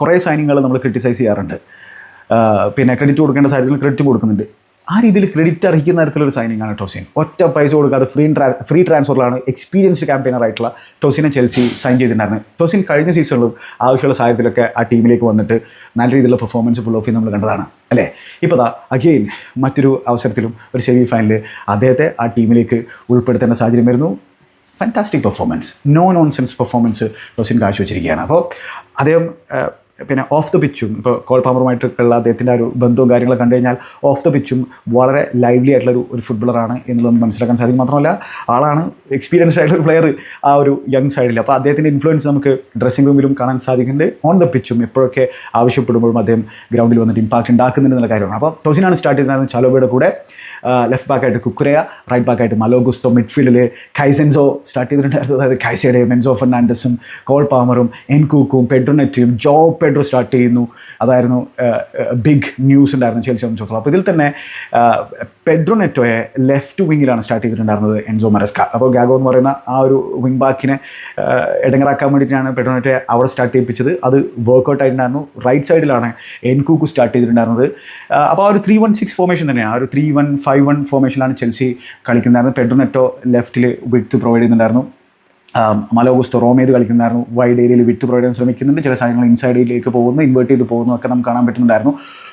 കുറേ സൈനിങ്ങൾ നമ്മൾ ക്രിട്ടിസൈസ് ചെയ്യാറുണ്ട്. പിന്നെ ക്രെഡിറ്റ് കൊടുക്കേണ്ട സാഹചര്യത്തിൽ ക്രെഡിറ്റ് കൊടുക്കുന്നുണ്ട്. ആ രീതിയിൽ ക്രെഡിറ്റ് അർഹിക്കുന്ന തരത്തിലൊരു സൈനിങ് ആണ് ടോസിൻ. ഒറ്റ പൈസ കൊടുക്കാതെ ഫ്രീ ഫ്രീ ട്രാൻസ്ഫറിലാണ് എക്സ്പീരിയൻസ്ഡ് ക്യാമ്പയിനർ ആയിട്ടുള്ള ടോസിനെ ചെൽസി സൈൻ ചെയ്തിട്ടുണ്ടായിരുന്നു ടോസിൻ കഴിഞ്ഞ സീസണിലും ആവശ്യമുള്ള സാഹചര്യത്തിലൊക്കെ ആ ടീമിലേക്ക് വന്നിട്ട് നല്ല രീതിയിലുള്ള പെർഫോമൻസ് ഫുൾ ഓഫ് നമ്മൾ കണ്ടതാണ് അല്ലേ? ഇപ്പോൾ ദാ അഗെയിൻ മറ്റൊരു അവസരത്തിലും ഒരു സെമി ഫൈനലിൽ അദ്ദേഹത്തെ ആ ടീമിലേക്ക് ഉൾപ്പെടുത്തേണ്ട സാഹചര്യം വരുന്നു fantastic performance no nonsense performance Tosin കാഴ്ചവെച്ചിരിക്കുകയാണ്. അപ്പോൾ അദ്ദേഹം പിന്നെ ഓഫ് ദ പിച്ചും ഇപ്പോൾ കോൾ പാമറുമായിട്ടുള്ള അദ്ദേഹത്തിന്റെ ഒരു ബന്ധവും കാര്യങ്ങളും കണ്ടു കഴിഞ്ഞാൽ ഓഫ് ദ പിച്ചും വളരെ ലൈവ്ലി ആയിട്ടുള്ള ഒരു ഒരു ഫുട്ബോളറാണ് എന്നുള്ളത് നമുക്ക് മനസ്സിലാക്കാൻ സാധിക്കും. മാത്രമല്ല ആളാണ് എക്സ്പീരിയൻസ്ഡ് ആയിട്ടുള്ള പ്ലെയർ ആ ഒരു യങ് സൈഡിൽ അപ്പോൾ അദ്ദേഹത്തിന്റെ ഇൻഫ്ലുവൻസ് നമുക്ക് ഡ്രസ്സിംഗ് റൂമിലും കാണാൻ സാധിക്കുന്നുണ്ട്. ഓൺ ദ പിച്ചും എപ്പോഴൊക്കെ ആവശ്യപ്പെടുമ്പോഴും അദ്ദേഹം ഗ്രൗണ്ടിൽ വന്നിട്ട് ഇമ്പാക്റ്റ് ഉണ്ടാക്കുന്നുണ്ട് എന്നുള്ള കാര്യമാണ്. അപ്പോൾ ടൊസിനാണ് സ്റ്റാർട്ട് ചെയ്തിരുന്നത് ചാലോബയുടെ കൂടെ. ലെഫ്റ്റ് ബാക്കായിട്ട് കുക്കുരയ റൈറ്റ് ബാക്കായിട്ട് മലോഗുസ്തോ മിഡ്ഫീൽഡിൽ കൈസെൻസോ സ്റ്റാർട്ട് ചെയ്തിട്ടുണ്ടായിരുന്നു. അതായത് കൈസയുടെ മെൻസോ ഫെർണാണ്ടസും കോൾ പാമറും എൻകൂക്കും പെഡ്രോനെറ്റിയും ജോ പെഡ്രോ സ്റ്റാർട്ട് ചെയ്യുന്നു. അതായിരുന്നു ബിഗ് ന്യൂസ് ഉണ്ടായിരുന്നു ചെൽസി സംബന്ധിച്ചിടത്തോളം അപ്പോൾ ഇതിൽ തന്നെ പെഡ്രോനെറ്റോയെ ലെഫ്റ്റ് വിങ്ങിലാണ് സ്റ്റാർട്ട് ചെയ്തിട്ടുണ്ടായിരുന്നത് എൻസോ മരസ്ക. അപ്പോൾ ഗാഗോ എന്ന് പറയുന്ന ആ ഒരു വിങ് ബാക്കിനെ ഇടങ്ങറാക്കാൻ വേണ്ടിയിട്ടാണ് പെഡ്രോനെറ്റോയെ അവിടെ സ്റ്റാർട്ട് ചെയ്യിപ്പിച്ചത്. അത് വർക്കൗട്ട് ആയിട്ടുണ്ടായിരുന്നു. റൈറ്റ് സൈഡിലാണ് എൻകൂക്കു സ്റ്റാർട്ട് ചെയ്തിട്ടുണ്ടായിരുന്നത്. അപ്പോൾ ആ ഒരു ത്രീ വൺ സിക്സ് ഫോർമേഷൻ തന്നെയാണ്. ആ ഒരു ത്രീ വൺ ഫൈവ് വൺ ഫോർമേഷനിലാണ് ചെൽസി കളിക്കുന്നുണ്ടായിരുന്നത് പെഡ്രോനെറ്റോ ലെഫ്റ്റിൽ വിഡ്ത്ത് പ്രൊവൈഡ് ചെയ്യുന്നുണ്ടായിരുന്നു. മലോഗുസ്തോ റോം ചെയ്ത് കളിക്കുന്നുണ്ടായിരുന്നു വൈഡ് ഏരിയയിൽ വിട്ട് പ്രൊവൈഡ് ചെയ്യാൻ ശ്രമിക്കുന്നുണ്ട്. ചില സാധനങ്ങൾ ഏരിയയിലേക്ക് പോകുന്നു ഇൻവേർട്ട് ചെയ്ത് പോകുന്നു ഒക്കെ നമുക്ക് കാണാൻ പറ്റുന്നുണ്ടായിരുന്നു.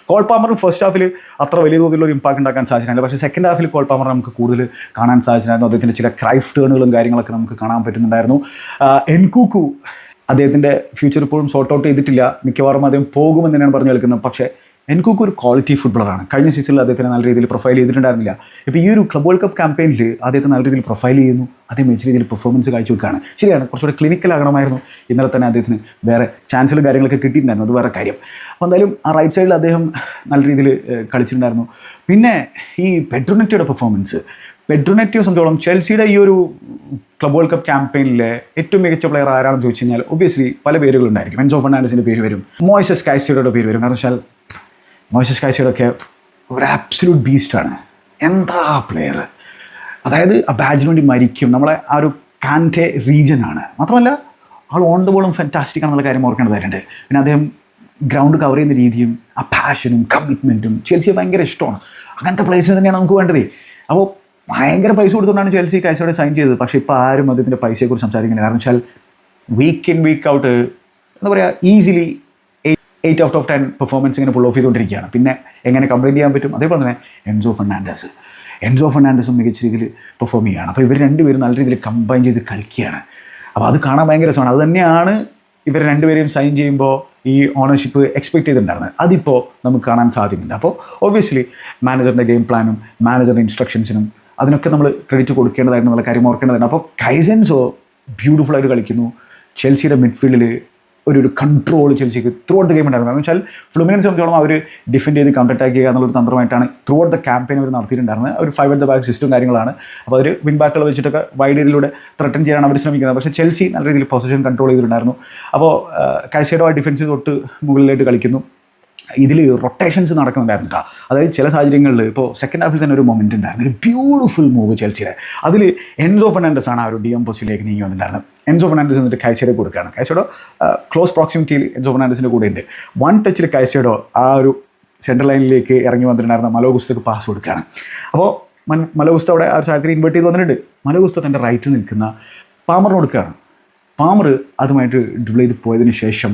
കോൾ പാമറും ഫസ്റ്റ് ഹാഫിൽ അത്ര വലിയ തോതിലുള്ള ഒരു ഇമ്പാക്ട് ഉണ്ടാക്കാൻ സാധിച്ചില്ല. പക്ഷേ സെക്കൻഡ് ഹാഫിൽ കോൾ പാമർ നമുക്ക് കൂടുതൽ കാണാൻ സാധിച്ചിട്ടുണ്ടായിരുന്നു അദ്ദേഹത്തിന്റെ ചില ക്രൈഫ് ടേണുകളും കാര്യങ്ങളൊക്കെ നമുക്ക് കാണാൻ പറ്റുന്നുണ്ടായിരുന്നു. എൻകൂക്കു അദ്ദേഹത്തിന്റെ ഫ്യൂച്ചർ ഇപ്പോഴും സോർട്ട് ഔട്ട് ചെയ്തിട്ടില്ല. മിക്കവാറും അദ്ദേഹം പോകുമെന്ന് തന്നെയാണ് പറഞ്ഞു കേൾക്കുന്നത്. പക്ഷേ എൻകൂക്ക് ഒരു ക്വാളിറ്റി ഫുട്ബോളറാണ് കഴിഞ്ഞ സീസണിൽ അദ്ദേഹത്തിന് നല്ല രീതിയിൽ പ്രൊഫൈൽ ചെയ്തിട്ടുണ്ടായിരുന്നില്ല. ഇപ്പോൾ ഈ ഒരു ക്ലബ് വേൾഡ് കപ്പ് ക്യാമ്പയിനിൽ അദ്ദേഹത്തെ നല്ല രീതിയിൽ പ്രൊഫൈൽ ചെയ്യുന്നു. അദ്ദേഹം മികച്ച രീതിയിൽ പെർഫോമൻസ് കാഴ്ചവെക്കുകയാണ്. ശരിയാണ് കുറച്ചുകൂടെ ക്ലിനിക്കൽ ആകണമായിരുന്നു. ഇന്നലെ തന്നെ അദ്ദേഹത്തിന് വേറെ ചാൻസുകളും കാര്യങ്ങളൊക്കെ കിട്ടിയിട്ടുണ്ടായിരുന്നു. അത് വേറെ കാര്യം. അപ്പോൾ എന്തായാലും ആ റൈറ്റ് സൈഡിൽ അദ്ദേഹം നല്ല രീതിയിൽ കളിച്ചിട്ടുണ്ടായിരുന്നു. പിന്നെ ഈ പെഡ്രോനെറ്റിയുടെ പെർഫോമൻസ് പെഡ്രോനെറ്റിയെ സംബന്ധിച്ചോളം ചെൽസിയുടെ ഈ ഒരു ക്ലബ് വേൾഡ് കപ്പ് ക്യാമ്പയിനിലെ ഏറ്റവും മികച്ച പ്ലെയർ ആരാണെന്ന് ചോദിച്ചു കഴിഞ്ഞാൽ ഒബ്വിയസ്ലി പല പേരുകളുണ്ടായിരിക്കും. എൻസോ ഫെർണാണ്ടസിന്റെ പേര് വരും. മോയിസസ് കായ്സയുടെ പേര് വരും. കാരണം വെച്ചാൽ മോയിസസ് കാഴ്ചകളൊക്കെ ഒരു ആബ്സല്യൂട്ട് ബീസ്റ്റാണ് എന്താ പ്ലെയർ അതായത് ആ ബാജിന് വേണ്ടി മരിക്കും. നമ്മളെ ആ ഒരു കാന്റെ റീജിയനാണ് മാത്രമല്ല ആൾ ഓൺ ദ ബോളും ഫാന്റാസ്റ്റിക് ആണെന്നുള്ള കാര്യം ഓർക്കേണ്ടതായിട്ടുണ്ട് പിന്നെ അദ്ദേഹം ഗ്രൗണ്ട് കവർ ചെയ്യുന്ന രീതിയും ആ പാഷനും കമ്മിറ്റ്മെന്റും ചെൽസിയെ ഭയങ്കര ഇഷ്ടമാണ്. അങ്ങനത്തെ പ്ലേസിന് തന്നെയാണ് നമുക്ക് വേണ്ടത്. അപ്പോൾ ഭയങ്കര പൈസ കൊടുത്തുകൊണ്ടാണ് ചെൽസി കാഴ്ചയോടെ സൈൻ ചെയ്തത്. പക്ഷേ ഇപ്പോൾ ആരും അദ്ദേഹത്തിന്റെ പൈസയെക്കുറിച്ച് സംസാരിക്കുന്നില്ല. കാരണം വെച്ചാൽ വീക്ക് ഇൻ വീക്ക് ഔട്ട് എന്താ പറയുക easily eight out of ten performance ഇങ്ങനെ പുൾ ഓഫ് ചെയ്തുകൊണ്ടിരിക്കുകയാണ്. പിന്നെ എങ്ങനെ കംപ്ലൈന്റ് ചെയ്യാൻ പറ്റും? അതേപോലെ തന്നെ എൻസോ ഫെർണാണ്ടസ്. എൻസോ ഫെർണാണ്ടസും മികച്ച രീതിയിൽ പെർഫോം ചെയ്യുകയാണ്. അപ്പോൾ ഇവർ രണ്ടുപേരും നല്ല രീതിയിൽ കമ്പൈൻ ചെയ്ത് കളിക്കുകയാണ്. അപ്പോൾ അത് കാണാൻ ഭയങ്കര രസമാണ്. അത് തന്നെയാണ് ഇവർ രണ്ടുപേരെയും സൈൻ ചെയ്യുമ്പോൾ ഈ ഓണർഷിപ്പ് എക്സ്പെക്ട് ചെയ്തിട്ടുണ്ടായിരുന്നത്. അതിപ്പോൾ നമുക്ക് കാണാൻ സാധിക്കുന്നുണ്ട്. അപ്പോൾ ഒബ്വിയസ്ലി മാനേജറിന്റെ ഗെയിം പ്ലാനും മാനേജറിന്റെ ഇൻസ്ട്രക്ഷൻസിനും അതിനൊക്കെ നമ്മൾ ക്രെഡിറ്റ് കൊടുക്കേണ്ടതായിരുന്നു എന്നുള്ള കാര്യം ഓർക്കേണ്ടതായിരുന്നു അപ്പോൾ കൈസൻസോ ആയിട്ട് കളിക്കുന്നു. ചെൽസിയുടെ മിഡ്ഫീൽഡിൽ ഒരു ഒരു കൺട്രോൾ ചെൽസിക്ക് ത്രൂ ഔട്ട് ദ ഗെയിം ഉണ്ടായിരുന്നു എന്ന് വെച്ചാൽ ഫ്ലുമിനൻസ് സംബന്ധിച്ചോളം അവർ ഡിഫെൻഡ് ചെയ്ത് കൗണ്ടർ അറ്റാക്ക് ചെയ്യുക എന്നുള്ളൊരു തന്ത്രമായിട്ടാണ് ത്രൂ ഔട്ട് ദ ക്യാമ്പയിൻ അവർ നടത്തിയിട്ടുണ്ടായിരുന്നത്. ഒരു five at the back system കാര്യങ്ങളാണ്. അപ്പോൾ അവർ വിൻ ബാക്കുകൾ വെച്ചിട്ടൊക്കെ വൈഡ് രീതിയിലൂടെ ത്രട്ടൻ ചെയ്യാനാണ് അവർ ശ്രമിക്കുന്നത്. പക്ഷേ ചെൽസി നല്ല രീതിയിൽ പൊസിഷൻ കൺട്രോൾ ചെയ്തിട്ടുണ്ടായിരുന്നു. അപ്പോൾ കാഴ്ചയുടെ ആ ഡിഫൻസ് തൊട്ട് മുകളിലായിട്ട് കളിക്കുന്നു. ഇതിൽ റൊട്ടേഷൻസ് നടക്കുന്നുണ്ടായിരുന്നു കേട്ടോ അതായത് ചില സാഹചര്യങ്ങളിൽ ഇപ്പോൾ സെക്കൻഡ് ഹാഫിൽ തന്നെ ഒരു മൊമെന്റ് ഉണ്ടായിരുന്നു. ഒരു ബ്യൂട്ടിഫുൾ മൂവ് ചെൽസിയുടെ. അതിൽ എൻസോ ഫെർണാണ്ടസ് ആണ് ആ ഒരു ഡി എം പൊസിഷനിലേക്ക് നീങ്ങി വന്നിട്ടുണ്ടായിരുന്നത്. എൻസോ ഫെർണാണ്ടസ് എന്നിട്ട് കാഴ്ചയുടെ കൊടുക്കുകയാണ്. കാഴ്ചയുടെ ക്ലോസ് പ്രോക്സിമിറ്റിയിൽ എൻസോ ഫെർണാണ്ടസിന്റെ കൂടെ ഉണ്ട്. വൺ ടച്ചിൽ കാഴ്ചയുടെ ആ ഒരു സെൻട്രൽ ലൈനിലേക്ക് ഇറങ്ങി വന്നിട്ടുണ്ടായിരുന്ന മലോഗുസ്തക്ക് പാസ് കൊടുക്കുകയാണ്. അപ്പോൾ മൻ മലോഗുസ്ത അവിടെ ആ ഒരു സാഹചര്യത്തിൽ ഇൻവേർട്ട് ചെയ്ത് വന്നിട്ടുണ്ട്. മലോഗുസ്ത തന്റെ റൈറ്റിൽ നിൽക്കുന്ന പാമറിന് കൊടുക്കുകയാണ് പാമർ അതുമായിട്ട് ഡ്രിബിൾ ചെയ്ത് പോയതിന് ശേഷം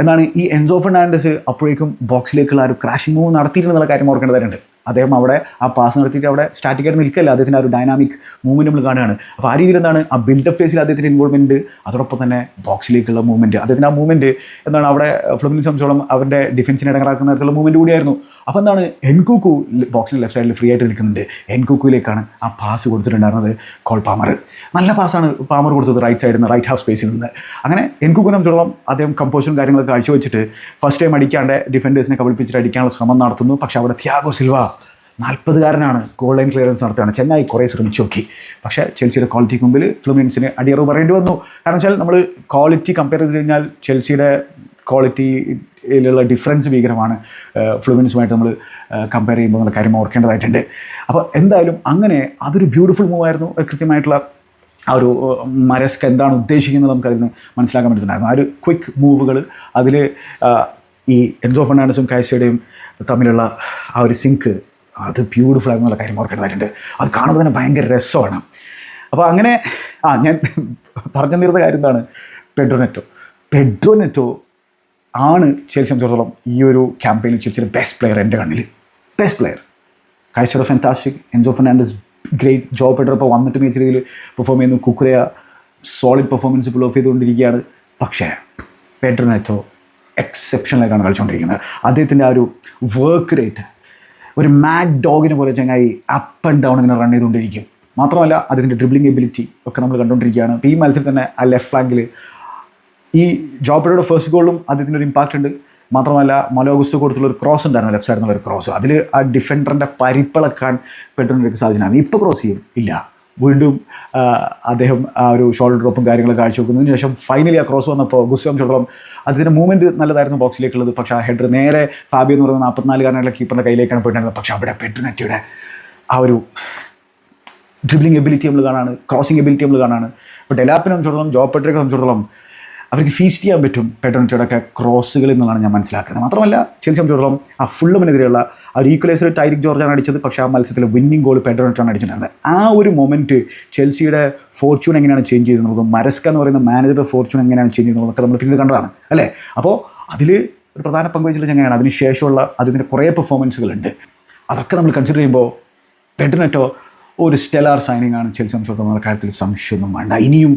എന്നാണ് ഈ എൻസോ ഫെർണാണ്ടസ് അപ്പോഴേക്കും ബോക്സിലേക്കുള്ള ഒരു ക്രാഷിംഗ് മൂവ് നടത്തിയിരുന്നുള്ള കാര്യം ഓർക്കേണ്ടതായിട്ടുണ്ട്. അദ്ദേഹം അവിടെ ആ പാസ് നടത്തിയിട്ട് അവിടെ സ്റ്റാറ്റിക്കായിട്ട് നിൽക്കല്ല. അദ്ദേഹത്തിന്റെ ആ ഒരു ഡൈനാമിക് മൂവ്മെന്റ് നമ്മൾ കാണുകയാണ്. അപ്പോൾ ആ രീതിയിൽ എന്താണ്? ആ ബിൽഡപ്പ് ഫേസിൽ അദ്ദേഹത്തിന്റെ ഇൻവോൾവ്മെന്റ് അതോടൊപ്പം തന്നെ ബോക്സിലേക്കുള്ള മൂവ്മെന്റ് അദ്ദേഹത്തിന്റെ ആ മൂവ്മെന്റ് എന്താണ്? അവിടെ ഫ്ലമിനെ സംബന്ധിച്ചോളം അവരുടെ ഡിഫൻസിനെ ഇടങ്ങാക്കുന്ന തരത്തിലുള്ള മൂവ്മെന്റ് കൂടിയായിരുന്നു. അപ്പോൾ എന്താണ്? എൻകുക്കു ബോക്സിന്റെ ലെഫ്റ്റ് സൈഡിൽ ഫ്രീ ആയിട്ട് നിൽക്കുന്നുണ്ട്. എൻകുക്കുയിലേക്കാണ് ആ പാസ് കൊടുത്തിട്ടുണ്ടായിരുന്നത് കോൾ പാമർ നല്ല പാസ്സാണ് പാമർ കൊടുത്തത് റൈറ്റ് സൈഡിൽ നിന്ന് റൈറ്റ് ഹാഫ് സ്പേസിൽ നിന്ന്. അങ്ങനെ എൻകുക്കുനെ സംബന്ധിച്ചോളം അദ്ദേഹം കമ്പോസും കാര്യങ്ങളൊക്കെ കാഴ്ചവെച്ചിട്ട് ഫസ്റ്റ് ടൈം അടിക്കാണ്ട് ഡിഫൻഡേഴ്സിനെ കബളിപ്പിച്ചിട്ട് അടിക്കാനുള്ള ശ്രമം നടത്തുന്നു. പക്ഷേ അവിടെ ത്യാഗോ സിൽവ നാൽപ്പതുകാരനാണ് ഗോൾ ലൈൻ ക്ലിയറൻസ് നടത്തുകയാണ്. ചെന്നൈ കുറേ ശ്രമിച്ചു നോക്കി. പക്ഷേ ചെൽസിയുടെ ക്വാളിറ്റിക്ക് മുമ്പിൽ ഫ്ലുമിൻസിന് അടിയറവ് പറയേണ്ടി വന്നു. കാരണം വെച്ചാൽ നമ്മൾ ക്വാളിറ്റി കമ്പയർ ചെയ്ത് കഴിഞ്ഞാൽ ചെൽസിയുടെ ക്വാളിറ്റിയിലുള്ള ഡിഫറൻസ് ഭീകരമാണ്. ഫ്ലുമിൻസുമായിട്ട് നമ്മൾ കമ്പയർ ചെയ്യുമ്പോൾ എന്നുള്ള കാര്യം ഓർക്കേണ്ടതായിട്ടുണ്ട്. അപ്പോൾ എന്തായാലും അങ്ങനെ അതൊരു ബ്യൂട്ടിഫുൾ മൂവായിരുന്നു കൃത്യമായിട്ടുള്ള ആ ഒരു മരസ്ക് എന്താണ് ഉദ്ദേശിക്കുന്നത് നമുക്ക് അതിൽ നിന്ന് മനസ്സിലാക്കാൻ പറ്റുന്നുണ്ടായിരുന്നു. ആ ഒരു ക്വിക്ക് മൂവുകൾ അതിൽ ഈ എൻസോ ഫെർണാണ്ടസും കാഴ്ചയുടെയും തമ്മിലുള്ള ആ ഒരു സിങ്ക് അത് ബ്യൂട്ടിഫുൾ ആയിരുന്നുള്ള കാര്യം ഓർക്കേണ്ടതായിട്ടുണ്ട് അത് കാണുമ്പോൾ തന്നെ ഭയങ്കര രസമാണ്. അപ്പോൾ അങ്ങനെ ആ ഞാൻ പറഞ്ഞു തീർന്ന കാര്യം എന്താണ്? പെഡ്രോനെറ്റോ പെഡ്രോനെറ്റോ ആണ് ചേച്ചി സംബന്ധിച്ചിടത്തോളം ഈ ഒരു ക്യാമ്പയിനിൽ ചെൽസിയുടെ ബെസ്റ്റ് പ്ലെയർ എന്റെ കണ്ണിൽ best player Caicedo fantastic Enzo Fernandez great Joao Pedro ഇപ്പോൾ വന്നിട്ട് മികച്ച രീതിയിൽ പെർഫോം ചെയ്യുന്നു. Cucurella solid performance pull off ചെയ്തുകൊണ്ടിരിക്കുകയാണ്. പക്ഷേ പെഡ്രോനെറ്റോ എക്സെപ്ഷനിലേക്കാണ് കളിച്ചുകൊണ്ടിരിക്കുന്നത്. അദ്ദേഹത്തിന്റെ ആ ഒരു വർക്ക് റേറ്റ് ഒരു മാഡ് ഡോഗിനെ പോലെ ചങ്ങായി അപ്പ് ആൻഡ് ഡൗൺ ഇങ്ങനെ റൺ ചെയ്തുകൊണ്ടിരിക്കും. മാത്രമല്ല അദ്ദേഹത്തിന്റെ ഡ്രിബ്ലിംഗ് എബിലിറ്റി ഒക്കെ നമ്മൾ കണ്ടുകൊണ്ടിരിക്കുകയാണ്. ഈ മത്സരത്തിൽ തന്നെ ആ ലെഫ്റ്റ് ഫ്ലാങ്കിൽ ഈ ജോബയുടെ ഫസ്റ്റ് ഗോളും അദ്ദേഹത്തിന്റെ ഒരു ഇമ്പാക്റ്റ് ഉണ്ട്. മാത്രമല്ല മലോഗുസ്തു കൊടുത്തുള്ള ഒരു ക്രോസ് ഉണ്ടായിരുന്നു ലെഫ്റ്റ് സൈഡിൽ നിന്നുള്ള ഒരു ക്രോസ് അതിൽ ആ ഡിഫൻഡറിന്റെ പരിപ്പിളക്കാൻ പെട്ടെന്ന് സാധിച്ചിട്ടുണ്ടായിരുന്നു ഇപ്പോൾ ക്രോസ് ചെയ്യും? ഇല്ല. വീണ്ടും അദ്ദേഹം ആ ഒരു ഷോൾഡർ ഡ്രോപ്പും കാര്യങ്ങളൊക്കെ കാഴ്ചവെക്കുന്നതിന് ശേഷം ഫൈനലി ആ ക്രോസ് വന്നപ്പോൾ ഗുസ്വാം ചോളം അതിന്റെ മൂവ്മെന്റ് നല്ലതായിരുന്നു ബോക്സിലേക്കുള്ളത് പക്ഷേ ആ ഹെഡർ നേരെ ഫാബി എന്ന് പറയുന്ന നാൽപ്പത്തിനാലുകാരനുള്ള കീപ്പറിന്റെ കയ്യിലേക്കാണ് പോയിട്ടുണ്ടായിരുന്നത്. പക്ഷേ അവിടെ പെട്ടെന്നറ്റിയുടെ ആ ഒരു ഡ്രിബ്ലിംഗ് എബിലിറ്റി നമ്മൾ കാണാണ് ക്രോസിംഗ് എബിലിറ്റി നമ്മൾ കാണാണ്. ഇപ്പോൾ ഡെലാപ്പിനെ സംബന്ധിച്ചിടത്തോളം ജോബ് പെട്രിനെ സംബന്ധിച്ചിടത്തോളം അവർക്ക് ഫീസ്റ്റ് ചെയ്യാൻ പറ്റും പെട്രോണിറ്റിയുടെ ഒക്കെ ക്രോസുകൾ എന്നുള്ളതാണ് ഞാൻ മനസ്സിലാക്കുന്നത്. മാത്രമല്ല ചെൽസി സംബന്ധിച്ചിടത്തോളം ആ ഫുള്ളുമിനെതിരെയുള്ള ഒരു ഈക്വലൈസർ ടൈരിക് ജോർജാണ് അടിച്ചത്. പക്ഷേ ആ മത്സരത്തിൽ വിന്നിംഗ് ഗോൾ പെഡറോട്ടാണ് അടിച്ചിട്ടുണ്ടായിരുന്നത്. ആ ഒരു മൊമെന്റ് ചെൽസിയുടെ ഫോർച്യൂൺ എങ്ങനെയാണ് ചേഞ്ച് ചെയ്തെന്നുള്ളതും മരസ്ക എന്ന് പറയുന്ന മാനേജറുടെ ഫോർച്യൂൺ എങ്ങനെയാണ് ചേഞ്ച് ചെയ്യുന്നതൊക്കെ നമ്മൾ പിന്നീട് കണ്ടതാണ്. അല്ലേ? അപ്പോൾ അതിൽ ഒരു പ്രധാന പങ്ക് വഹിച്ചിട്ടുള്ള എങ്ങനെയാണ്? അതിന് ശേഷമുള്ള അതിന്റെ കുറേ പെർഫോമൻസുകളുണ്ട് അതൊക്കെ നമ്മൾ കൺസിഡർ ചെയ്യുമ്പോൾ പെഡറിനെറ്റോ ഒരു സ്റ്റെലാർ സൈനിങ് ആണ് ചെൽസി സംബന്ധിച്ചിടത്തോളം കാര്യത്തിൽ സംശയമൊന്നും വേണ്ട. ഇനിയും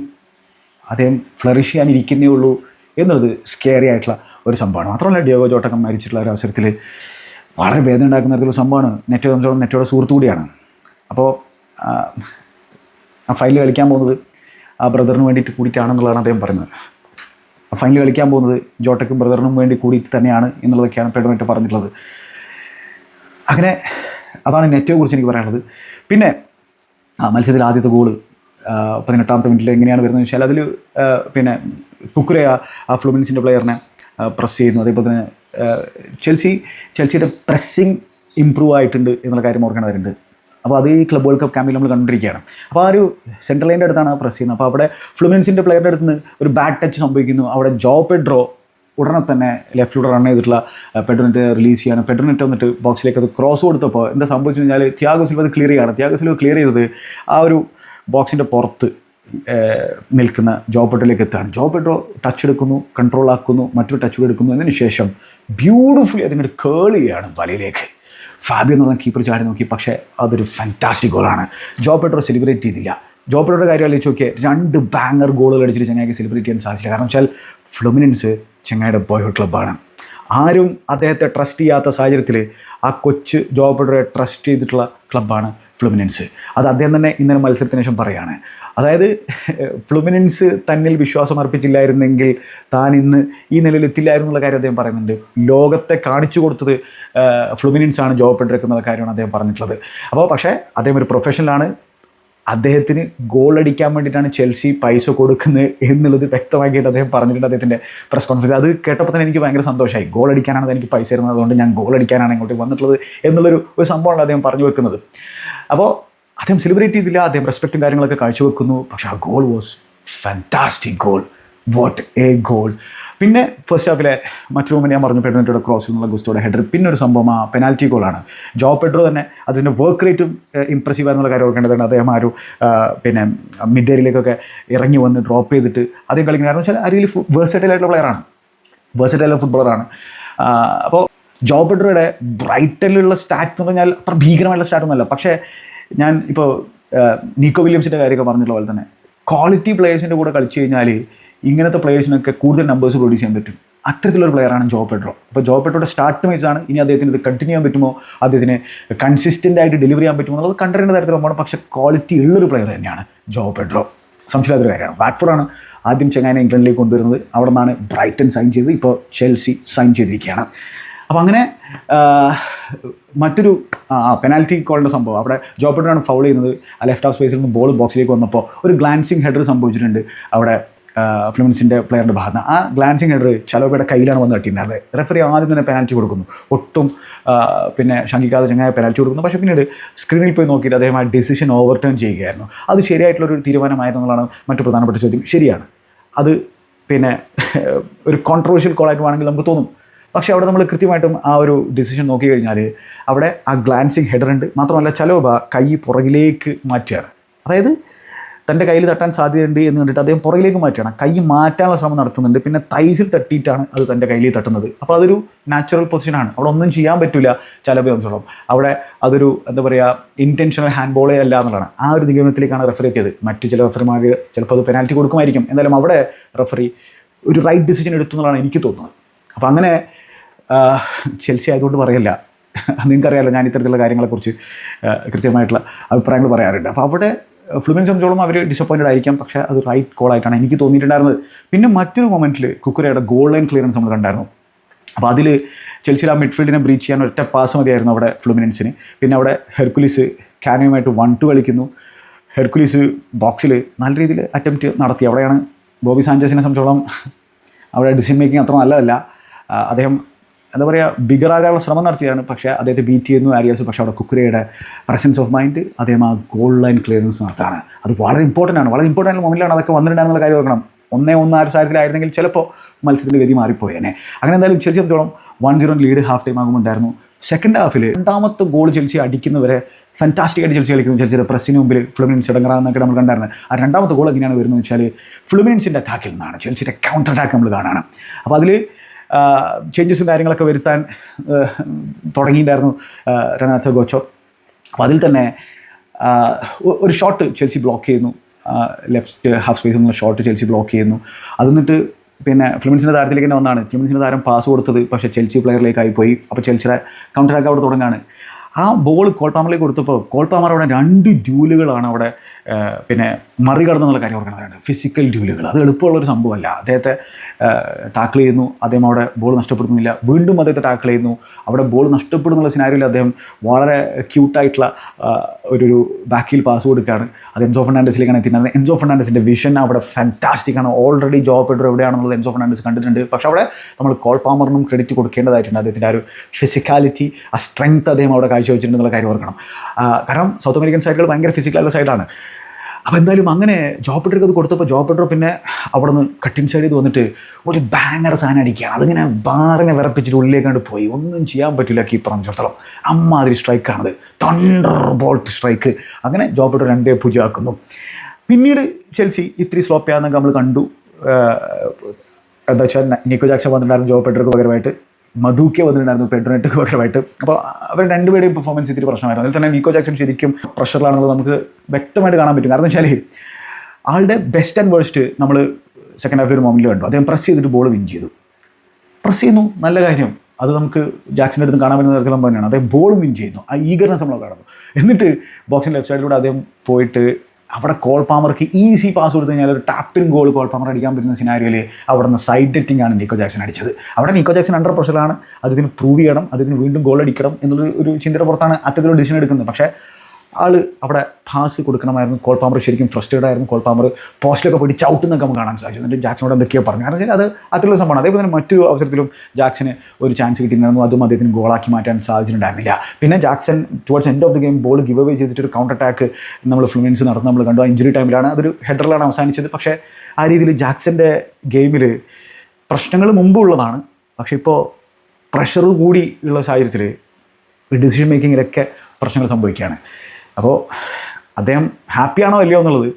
അദ്ദേഹം ഫ്ലറിഷ് ചെയ്യാനിരിക്കുന്നേ ഉള്ളൂ എന്നുള്ളത് സ്കേറി ആയിട്ടുള്ള ഒരു സംഭവമാണ്. മാത്രമല്ല ഡിയോഗോ ജോട്ടകം മരിച്ചിട്ടുള്ള ഒരു അവസരത്തിൽ വളരെ വേദന ഉണ്ടാക്കുന്ന തരത്തിലുള്ള സംഭവമാണ്. നെറ്റോ സംബന്ധിച്ചോളം നെറ്റോയുടെ സുഹൃത്തു കൂടിയാണ്. അപ്പോൾ ആ, ഫൈനൽ കളിക്കാൻ പോകുന്നത് ആ ബ്രദറിന് വേണ്ടിയിട്ട് കൂടിയിട്ടാണെന്നുള്ളതാണ് അദ്ദേഹം പറയുന്നത്. ആ ഫൈനൽ കളിക്കാൻ പോകുന്നത് ജോട്ടയ്ക്കും ബ്രദറിനും വേണ്ടി കൂടിയിട്ട് തന്നെയാണ് എന്നുള്ളതൊക്കെയാണ് പെഡോനെറ്റ് പറഞ്ഞിട്ടുള്ളത്. അങ്ങനെ അതാണ് നെറ്റോയെ കുറിച്ച് എനിക്ക് പറയാനുള്ളത്. പിന്നെ ആ മത്സരത്തിൽ ആദ്യത്തെ ഗോൾ പതിനെട്ടാമത്തെ മിനിറ്റിൽ എങ്ങനെയാണ് വരുന്നത് വെച്ചാൽ അതിൽ പിന്നെ കുക്കുരയ ആ ഫ്ലുമിൻസിന്റെ പ്ലെയറിനെ പ്രസ് ചെയ്യുന്നു. അതേപോലെ തന്നെ ചെൽസി ചെൽസിയുടെ പ്രസ്സിങ് ഇമ്പ്രൂവ് ആയിട്ടുണ്ട് എന്നുള്ള കാര്യം ഓർക്കേണ്ടതുണ്ട് അപ്പോൾ അത് ഈ ക്ലബ് വേൾഡ് കപ്പ് ക്യാമ്പിൽ നമ്മൾ കണ്ടുകൊണ്ടിരിക്കുകയാണ്. അപ്പോൾ ആ ഒരു സെൻട്രൽ ലൈന്റെ അടുത്താണ് പ്രസ് ചെയ്യുന്നത്. അപ്പോൾ അവിടെ ഫ്ലുമിൻസിന്റെ പ്ലെയറിന്റെ അടുത്ത് നിന്ന് ഒരു ബാഡ് ടച്ച് സംഭവിക്കുന്നു. അവിടെ ജോ പെഡ്രോ ഉടനെ തന്നെ ലെഫ്റ്റിലൂടെ റൺ ചെയ്തിട്ടുള്ള പെഡ്രോനെറ്റ് റിലീസ് ചെയ്യാണ്. പെഡ്രോനെറ്റ് വന്നിട്ട് ബോക്സിലേക്ക് അത് ക്രോസ് കൊടുത്തപ്പോൾ എന്താ സംഭവിച്ചു കഴിഞ്ഞാൽ ത്യാഗോ അത് ക്ലിയർ ചെയ്യാണ്. ത്യാഗോ സിൽവ ക്ലിയർ ചെയ്തത് ആ ഒരു ബോക്സിന്റെ പുറത്ത്. നിൽക്കുന്ന ജോ പെട്രോയിലേക്ക് എത്തുകയാണ്. ജോ പെട്രോ ടച്ച് എടുക്കുന്നു കൺട്രോൾ ആക്കുന്നു മറ്റൊരു ടച്ച് എടുക്കുന്നു. അതിന് ശേഷം ബ്യൂട്ടിഫുള്ളി അതിങ്ങോട്ട് കേൾ ചെയ്യുകയാണ് വലയിലേക്ക്. ഫാബി എന്ന് പറഞ്ഞ കീപ്പർ ചാടി നോക്കി. പക്ഷേ അതൊരു ഫാന്റാസ്റ്റിക് ഗോളാണ് ജോ പെട്രോ സെലിബ്രേറ്റ് ചെയ്തില്ല. ജോ പെട്രോയുടെ കാര്യം ആലോചിച്ച് നോക്കിയാൽ രണ്ട് ബാങ്ങർ ഗോളുകൾ അടിച്ചിട്ട് ചങ്ങായിക്ക് സെലിബ്രേറ്റ് ചെയ്യാൻ സാധിച്ചില്ല. കാരണം വെച്ചാൽ ഫ്ലുമിനൻസ് ചങ്ങായിയുടെ ബോയ്ഹുഡ് ക്ലബ്ബാണ് ആരും അദ്ദേഹത്തെ ട്രസ്റ്റ് ചെയ്യാത്ത സാഹചര്യത്തിൽ ആ കൊച്ച് ജോ പെട്രോയെ ട്രസ്റ്റ് ചെയ്തിട്ടുള്ള ക്ലബ്ബാണ് ഫ്ലുമിനൻസ് അത് അദ്ദേഹം തന്നെ ഇന്നലെ മത്സരത്തിന് ശേഷം പറയാണ്. അതായത് ഫ്ലുമിനൻസ് തന്നിൽ വിശ്വാസം അർപ്പിച്ചില്ലായിരുന്നെങ്കിൽ താൻ ഇന്ന് ഈ നിലയിൽ എത്തില്ലായിരുന്നു എന്നുള്ള കാര്യം അദ്ദേഹം പറയുന്നുണ്ട്. ലോകത്തെ കാണിച്ചു കൊടുത്തത് ഫ്ലുമിനൻസ് ആണ് ജോബ് പെഡ്രക്ക് എന്നുള്ള കാര്യമാണ് അദ്ദേഹം പറഞ്ഞിട്ടുള്ളത്. അപ്പോൾ പക്ഷേ അദ്ദേഹം ഒരു പ്രൊഫഷണലാണ്. അദ്ദേഹത്തിന് ഗോൾ അടിക്കാൻ വേണ്ടിയിട്ടാണ് ചെൽസി പൈസ കൊടുക്കുന്നത് എന്നുള്ളത് വ്യക്തമാക്കിയിട്ട് അദ്ദേഹം പറഞ്ഞിട്ടുണ്ട് അദ്ദേഹത്തിന്റെ പ്രസ് കോൺഫറൻസ് അത് കേട്ടപ്പോൾ തന്നെ എനിക്ക് ഭയങ്കര സന്തോഷമായി. ഗോൾ അടിക്കാനാണ് എനിക്ക് പൈസ തരുന്നത്. അതുകൊണ്ട് ഞാൻ ഗോൾ അടിക്കാനാണ് ഇങ്ങോട്ട് വന്നിട്ടുള്ളത് എന്നുള്ളൊരു ഒരു സംഭവമാണ് അദ്ദേഹം പറഞ്ഞു വെക്കുന്നത്. അപ്പോൾ അദ്ദേഹം സെലിബ്രേറ്റ് ചെയ്തില്ല അദ്ദേഹം റെസ്പെക്റ്റും കാര്യങ്ങളൊക്കെ കാഴ്ചവെക്കുന്നു. പക്ഷെ ആ goal was fantastic goal what a goal പിന്നെ ഫസ്റ്റ് ഹാഫിലെ മറ്റു മുമ്പ് ഞാൻ പറഞ്ഞു പെഡ്രോയുടെ ക്രോസിൽ നിന്നുള്ള ഗുസ്റ്റോയുടെ ഹെഡർ പിന്നെ ഒരു സംഭവം ആ പെനാൽറ്റി ഗോളാണ് ജോ പെഡ്രോ തന്നെ അതിന്റെ വർക്ക് റേറ്റും ഇമ്പ്രസീവ് ആയിരുന്നുള്ള കാര്യം ഓർക്കേണ്ടതാണ് അദ്ദേഹം ആ ഒരു പിന്നെ മിഡ് ഏരിയയിലേക്കൊക്കെ ഇറങ്ങി വന്ന് ഡ്രോപ്പ് ചെയ്തിട്ട് അദ്ദേഹം കളിക്കുന്നതെന്ന് വെച്ചാൽ അരിയിൽ വേഴ്സറ്റൈൽ പ്ലെയറാണ് വേഴ്സറ്റൈൽ ഫുട്ബോളറാണ് അപ്പോൾ ജോ പെഡ്രോയുടെ ബ്രൈറ്റനിലുള്ള സ്റ്റാറ്റ് എന്ന് പറഞ്ഞാൽ അത്ര ഭീകരമായിട്ടുള്ള സ്റ്റാറ്റ് ഒന്നുമല്ല. പക്ഷേ ഞാൻ ഇപ്പോൾ നീക്കോ വില്യംസിന്റെ കാര്യമൊക്കെ പറഞ്ഞിട്ടുള്ള പോലെ തന്നെ ക്വാളിറ്റി പ്ലേയേഴ്സിന്റെ കൂടെ കളിച്ചു കഴിഞ്ഞാൽ ഇങ്ങനത്തെ പ്ലേയേഴ്സിനൊക്കെ കൂടുതൽ നമ്പേഴ്സ് പ്രൊഡ്യൂസ് ചെയ്യാൻ പറ്റും. അത്തരത്തിലൊരു പ്ലെയറാണ് ജോ പെട്രോ അപ്പോൾ ജോ പെട്രോയുടെ സ്റ്റാർട്ട് മേച്ചാണ് ഇനി അദ്ദേഹത്തിന് ഇത് കണ്ടിന്യൂ ചെയ്യാൻ പറ്റുമോ? അദ്ദേഹത്തിന് കൺസിസ്റ്റന്റ് ആയിട്ട് ഡെലിവറി ചെയ്യാൻ പറ്റുമോ? എന്നുള്ളത് കണ്ടറിയേണ്ട തരത്തിലാണ് പക്ഷേ ക്വാളിറ്റി ഉള്ളൊരു പ്ലെയർ തന്നെയാണ് ജോ പെട്രോ സംശയമില്ലാത്തൊരു കാര്യമാണ്. വാറ്റ്ഫോർഡാണ് ആദ്യം ചെങ്ങാനെ ഇംഗ്ലണ്ടിലേക്ക് കൊണ്ടുവരുന്നത്. അവിടെ നിന്നാണ് ബ്രൈറ്റൺ സൈൻ ചെയ്ത് ഇപ്പോൾ ചെൽസി സൈൻ ചെയ്തിരിക്കുകയാണ്. അപ്പോൾ അങ്ങനെ മറ്റൊരു പെനാൽറ്റി കോളിന്റെ സംഭവം. അവിടെ ജോപ്പിട്ടാണ് ഫൗൾ ചെയ്യുന്നത്. ആ ലെഫ്റ്റ് ഹാഫ് സ്പേസിൽ നിന്ന് ബോൾ ബോക്സിലേക്ക് വന്നപ്പോൾ ഒരു ഗ്ലാൻസിങ് ഹെഡർ സംഭവിച്ചിട്ടുണ്ട് അവിടെ ഫ്ലുമിൻസിന്റെ പ്ലെയറിന്റെ ഭാഗത്ത് ആ ഗ്ലാൻസിങ് ഹെഡർ ചലോബയുടെ കയ്യിലാണ് വന്ന് തട്ടിയിട്ടുണ്ടായിരുന്നത് റെഫറി ആദ്യം തന്നെ പെനാൽറ്റി കൊടുക്കുന്നു. ഒട്ടും പിന്നെ ശങ്കിക്കാതെ ചങ്ങായ പെനാൽറ്റി കൊടുക്കുന്നു. പക്ഷേ പിന്നീട് സ്ക്രീനിൽ പോയി നോക്കിയിട്ട് അദ്ദേഹം ആ ഡിസിഷൻ ഓവർടേൺ ചെയ്യുകയായിരുന്നു. അത് ശരിയായിട്ടുള്ളൊരു തീരുമാനമായിരുന്നുള്ളതാണ് മറ്റു പ്രധാനപ്പെട്ട ചോദ്യം. ശരിയാണ്. അത് പിന്നെ ഒരു കോൺട്രവേഴ്ഷ്യൽ കോളായിട്ട് വേണമെങ്കിൽ നമുക്ക് തോന്നും. പക്ഷേ അവിടെ നമ്മൾ കൃത്യമായിട്ടും ആ ഒരു ഡിസിഷൻ നോക്കി കഴിഞ്ഞാൽ അവിടെ ആ ഗ്ലാൻസിങ് ഹെഡർ ഉണ്ട്. മാത്രമല്ല ചലോബ കൈ പുറകിലേക്ക് മാറ്റുകയാണ്. അതായത് തന്റെ കയ്യിൽ തട്ടാൻ സാധ്യതയുണ്ട് എന്ന് കണ്ടിട്ട് അദ്ദേഹം പുറകിലേക്ക് മാറ്റുകയാണ്. കൈ മാറ്റാനുള്ള ശ്രമം നടത്തുന്നുണ്ട്. പിന്നെ തൈസിൽ തട്ടിയിട്ടാണ് അത് തന്റെ കയ്യിൽ തട്ടുന്നത്. അപ്പോൾ അതൊരു നാച്ചുറൽ പൊസിഷനാണ് അവിടെ ഒന്നും ചെയ്യാൻ പറ്റില്ല ചലബ സംബന്ധിച്ചോളം അവിടെ അതൊരു എന്താ പറയുക ഇന്റൻഷണൽ ഹാൻഡ് ബോളേ അല്ല എന്നുള്ളതാണ്. ആ ഒരു നിഗമനത്തിലേക്കാണ് റെഫറി എത്തിയത്. മറ്റു ചില റെഫറിമാർ ചിലപ്പോൾ അത് പെനാൽറ്റി കൊടുക്കുമായിരിക്കും. എന്തായാലും അവിടെ റെഫറി ഒരു റൈറ്റ് ഡിസിഷൻ എടുത്തു എന്നുള്ളതാണ് എനിക്ക് തോന്നുന്നത്. അപ്പോൾ അങ്ങനെ ചെൽസി ആയതുകൊണ്ട് പറയല്ല. നിങ്ങൾക്കറിയാലോ ഞാൻ ഇത്തരത്തിലുള്ള കാര്യങ്ങളെക്കുറിച്ച് കൃത്യമായിട്ടുള്ള അഭിപ്രായങ്ങൾ പറയാറുണ്ട്. അപ്പോൾ അവിടെ ഫ്ലുമിനെ സംബന്ധിച്ചോളം അവർ ഡിസപ്പോയിന്റഡ് ആയിരിക്കാം. പക്ഷേ അത് റൈറ്റ് കോൾ ആയിട്ടാണ് എനിക്ക് തോന്നിയിട്ടുണ്ടായിരുന്നത്. പിന്നെ മറ്റൊരു മൊമെന്റിൽ കുക്കുരയുടെ ഗോൾ ലൈൻ ക്ലിയറൻസ് നമ്മൾ കണ്ടായിരുന്നു. അപ്പോൾ അതിൽ ചെൽസിയിൽ ആ മിഡ്ഫീൽഡിനെ ബ്രീച്ച് ചെയ്യാൻ ഒറ്റ പാസ് മതിയായിരുന്നു അവിടെ ഫ്ലുമിനൻസിന്. പിന്നെ അവിടെ ഹെർക്കുലിസ് കാനയുമായിട്ട് വൺ ടു കളിക്കുന്നു. ഹെർക്കുലിസ് ബോക്സിൽ നല്ല രീതിയിൽ അറ്റംപ്റ്റ് നടത്തി. അവിടെയാണ് ബോബി സാഞ്ചസിനെ സംബന്ധിച്ചോളം അവിടെ ഡിസിഷൻ മേക്കിംഗ് അത്ര നല്ലതല്ല. അദ്ദേഹം എന്താ പറയുക ബിഗറാകാനുള്ള ശ്രമം നടത്തിയാണ് പക്ഷേ അദ്ദേഹത്തെ ബീറ്റ് ചെയ്യുന്നു ആരിയാസ് പക്ഷേ അവിടെ കുക്കുരയുടെ പ്രസൻസ് ഓഫ് മൈൻഡ് അദ്ദേഹം ആ ഗോൾ ലൈൻ ക്ലിയറൻസ് നടത്താണ് അത് വളരെ ഇമ്പോർട്ടന്റ് ആണ്. വളരെ ഇമ്പോർട്ടന്റ് ആയ അതൊക്കെ വന്നിട്ടുണ്ടായിരുന്നുള്ള കാര്യം ഓർക്കണം. ഒന്നേ ഒന്ന് ആ ഒരു സാഹചര്യത്തിലായിരുന്നെങ്കിൽ ചിലപ്പോൾ മത്സരത്തിന്റെ ഗതി മാറിപ്പോയേനെ. അങ്ങനെ എന്തായാലും സംബന്ധിച്ചോളം one zero lead half time ആകുമ്പോൾ ഉണ്ടായിരുന്നു സെക്കൻഡ് ഹാഫിൽ രണ്ടാമത്തെ ഗോൾ ചെൽസി അടിക്കുന്നവരെ ഫാന്റാസ്റ്റിക് ആയിട്ട് ചെൽസി കളിക്കുന്നു. ചെൽസിയുടെ പ്രസ്സിന് മുമ്പിൽ ഫ്ലുമിനിൻസ് ഇടങ്ങറാന്നൊക്കെ നമ്മൾ കണ്ടായിരുന്നു. ആ രണ്ടാമത്തെ ഗോൾ എങ്ങനെയാണ് വരുന്നത് വെച്ചാൽ ഫ്ലുമിനിൻസിന്റെ അറ്റാക്കിൽ നിന്നാണ്. ചെൽസിയുടെ കൗണ്ടർ അറ്റാക്ക് നമ്മൾ കാണാണ്. അപ്പോൾ അതിൽ ചേഞ്ചസും കാര്യങ്ങളൊക്കെ വരുത്താൻ തുടങ്ങിയിട്ടുണ്ടായിരുന്നു രനാഥ ഗോച്ചോ അപ്പോൾ അതിൽ തന്നെ ഒരു ഷോട്ട് ചെൽസി ബ്ലോക്ക് ചെയ്യുന്നു. ലെഫ്റ്റ് ഹാഫ് സ്പേസിൽ നിന്നുള്ള ഷോട്ട് ചെൽസി ബ്ലോക്ക് ചെയ്യുന്നു. അത് എന്നിട്ട് പിന്നെ ഫിലിമിൻസിന്റെ താരത്തിലേക്ക് തന്നെ വന്നാണ്. ഫിലിമിൻസിന്റെ താരം പാസ് കൊടുത്തത് പക്ഷേ ചെൽസി പ്ലെയറിലേക്കായി പോയി. അപ്പോൾ ചെൽസിയുടെ കൗണ്ടർ അറ്റാക്ക് അവിടെ തുടങ്ങാണ്. ആ ബോൾ കോൾപാമറിലേക്ക് കൊടുത്തപ്പോൾ കോൾപാമർ അവിടെ രണ്ട് ഡ്യൂലുകളാണ് അവിടെ പിന്നെ മറികടന്നുള്ള കാര്യം ഓർക്കണം ഫിസിക്കൽ ഡ്യൂലുകൾ അത് എളുപ്പമുള്ളൊരു സംഭവമല്ല. അദ്ദേഹത്തെ ടാക്കിൾ ചെയ്യുന്നു. അദ്ദേഹം അവിടെ ബോൾ നഷ്ടപ്പെടുന്നില്ല. വീണ്ടും അദ്ദേഹത്തെ ടാക്കിൾ ചെയ്യുന്നു. അവിടെ ബോൾ നഷ്ടപ്പെടുന്നുള്ള സിനാരിയിൽ അദ്ദേഹം വളരെ ക്യൂട്ടായിട്ടുള്ള ഒരു ബാക്കിൽ പാസ് കൊടുക്കുകയാണ്. അത് എൻസോ ഫെർണാണ്ടസിലേക്കാണ് എത്തിയിരുന്നത് എൻസോ ഫെർണാണ്ടസിന്റെ വിഷൻ അവിടെ ഫാന്റാസ്റ്റിക് ആണ്. ഓൾറെഡി ജോബ് പെഡർ എവിടെയാണെന്നുള്ളത് എൻസോ ഫെർണാണ്ടസ് കണ്ടിട്ടുണ്ട്. പക്ഷേ അവിടെ നമ്മൾ കോൾ പാമറിനും ക്രെഡിറ്റ് കൊടുക്കേണ്ടതായിട്ടുണ്ട് അദ്ദേഹത്തിന്റെ ആ ഒരു ഫിസിക്കാലിറ്റി ആ സ്ട്രെങ്ത് അദ്ദേഹം അവിടെ കാഴ്ചവെച്ചിട്ടുണ്ടെന്നുള്ള കാര്യം ഓർക്കണം. കാരണം സൗത്ത് അമേരിക്കൻ സൈഡുകൾ ഭയങ്കര ഫിസിക്കലായിട്ടുള്ള സൈഡാണ് അപ്പോൾ എന്തായാലും അങ്ങനെ ജോബ് പെഡർക്ക് അത് കൊടുത്തപ്പോൾ ജോബ് പെഡർ പിന്നെ അവിടെ നിന്ന് കട്ടിൻ സൈഡ് ചെയ്ത് വന്നിട്ട് ഒരു ബാങ്ങർ സാധനം അടിക്കുകയാണ്. അതിങ്ങനെ ബാറിനെ വിറപ്പിച്ചിട്ട് ഉള്ളിലേക്കാണ്ട് പോയി. ഒന്നും ചെയ്യാൻ പറ്റില്ല കീപ്പർ ചോദിച്ചോളം അമ്മാതിരി സ്ട്രൈക്കാണത് തണ്ടർ ബോൾട്ട് സ്ട്രൈക്ക് അങ്ങനെ ജോബ് പെഡർ രണ്ടേ പൂജ്യം ആക്കുന്നു പിന്നീട് ചെൽസി ഇത്തിരി സ്ലോപ്പ് ചെയ്യാന്നൊക്കെ നമ്മൾ കണ്ടു. എന്താ വെച്ചാൽ നിക്കോ ജാക്സ വന്നിട്ടുണ്ടായിരുന്നു ജോബ് പെഡ്രോക്ക് പകരമായിട്ട്. മധുക്കെ വന്നിട്ടുണ്ടായിരുന്നു പെഡ്രോനെറ്റ് പകരമായിട്ട് അപ്പോൾ അവർ രണ്ടുപേരുടെയും പെർഫോമൻസ് ഇത്തിരി പ്രശ്നമായിരുന്നു. അതിൽ തന്നെ മീക്കോ ജാക്സൺ ശരിക്കും പ്രഷറിലാണെന്നുള്ളത് നമുക്ക് വ്യക്തമായിട്ട് കാണാൻ പറ്റും. കാരണം വെച്ചാൽ ആളുടെ ബെസ്റ്റ് ആൻഡ് വേഴ്സ്റ്റ് നമ്മൾ സെക്കൻഡ് ഹാഫിൽ ഒരു മൊമെന്റിൽ കണ്ടു. അദ്ദേഹം പ്രസ് ചെയ്തിട്ട് ബോൾ വിൻ ചെയ്തു. പ്രസ് ചെയ്യുന്നു. നല്ല കാര്യം. അത് നമുക്ക് ജാക്സന്റെ അടുത്ത് കാണാൻ പറ്റുന്ന തരത്തിലും തന്നെയാണ്. അദ്ദേഹം ബോൾ വിൻ ചെയ്യുന്നു. ആ ഈഗർനെസ് നമ്മൾ കാണുന്നു. എന്നിട്ട് ബോക്സിന്റെ ലെഫ്റ്റ് സൈഡിലൂടെ അദ്ദേഹം പോയിട്ട് അവിടെ കോൾ പാമർക്ക് ഈസി പാസ് കൊടുത്തു കഴിഞ്ഞാൽ ഒരു ടാപ്പിൻ ഗോൾ കോൾ പാമർ അടിക്കാൻ പറ്റുന്ന സിനാരിയോയിൽ അവിടെ നിന്ന് സൈഡ് ഡെറ്റിംഗ് ആണ് നിക്കോ ജാക്സൺ അടിച്ചത്. അവിടെ നിക്കോ ജാക്സൺ അണ്ടർ പ്രഷറാണ് അദ്ദേഹത്തിന് പ്രൂവ് ചെയ്യണം. അദ്ദേഹത്തിന് വീണ്ടും ഗോൾ അടിക്കണം എന്നുള്ള ഒരു ചിന്തയുടെ പുറത്താണ് അത്തരത്തിലുള്ള ഡിസിഷൻ എടുക്കുന്നത്. പക്ഷേ ആൾ അവിടെ പാസ് കൊടുക്കണമായിരുന്നു. കോൾ പാമ്പർ ശരിക്കും ഫ്രസ്റ്റേഡ് ആയിരുന്നു. കോൾ പാമ്പർ പോസ്റ്റിലൊക്കെ പോയി ചവിട്ടുന്നൊക്കെ നമുക്ക് കാണാൻ സാധിച്ചു. എന്നിട്ട് ജാക്സനോട് എന്തൊക്കെയോ പറഞ്ഞു. കാരണം അത് അത്രയുള്ള സംഭവമാണ്. അതേപോലെ തന്നെ മറ്റു അവസരത്തിലും ജാക്സന് ഒരു ചാൻസ് കിട്ടിയിട്ടുണ്ടായിരുന്നു. അതും അദ്ദേഹത്തിന് ഗോളാക്കി മാറ്റാൻ സാധിച്ചിട്ടുണ്ടായിരുന്നില്ല. പിന്നെ Jackson towards end of the game ball give away ചെയ്തിട്ട് ഒരു കൗണ്ടർ അറ്റാക്ക് നമ്മൾ ഫ്ലുവൻസ് നടന്ന് നമ്മൾ കണ്ടു ആ ഇഞ്ചുറി ടൈമിലാണ് അതൊരു ഹെഡറിലാണ് അവസാനിച്ചത്. പക്ഷേ ആ രീതിയിൽ ജാക്സന്റെ ഗെയിമിൽ പ്രശ്നങ്ങൾ മുമ്പുള്ളതാണ് പക്ഷേ ഇപ്പോൾ പ്രഷർ കൂടി ഉള്ള സാഹചര്യത്തിൽ ഡിസിഷൻ മേക്കിങ്ങിലൊക്കെ പ്രശ്നങ്ങൾ സംഭവിക്കുകയാണ്. അപ്പോൾ അദ്ദേഹം ഹാപ്പിയാണോ അല്ലയോ എന്നുള്ളത്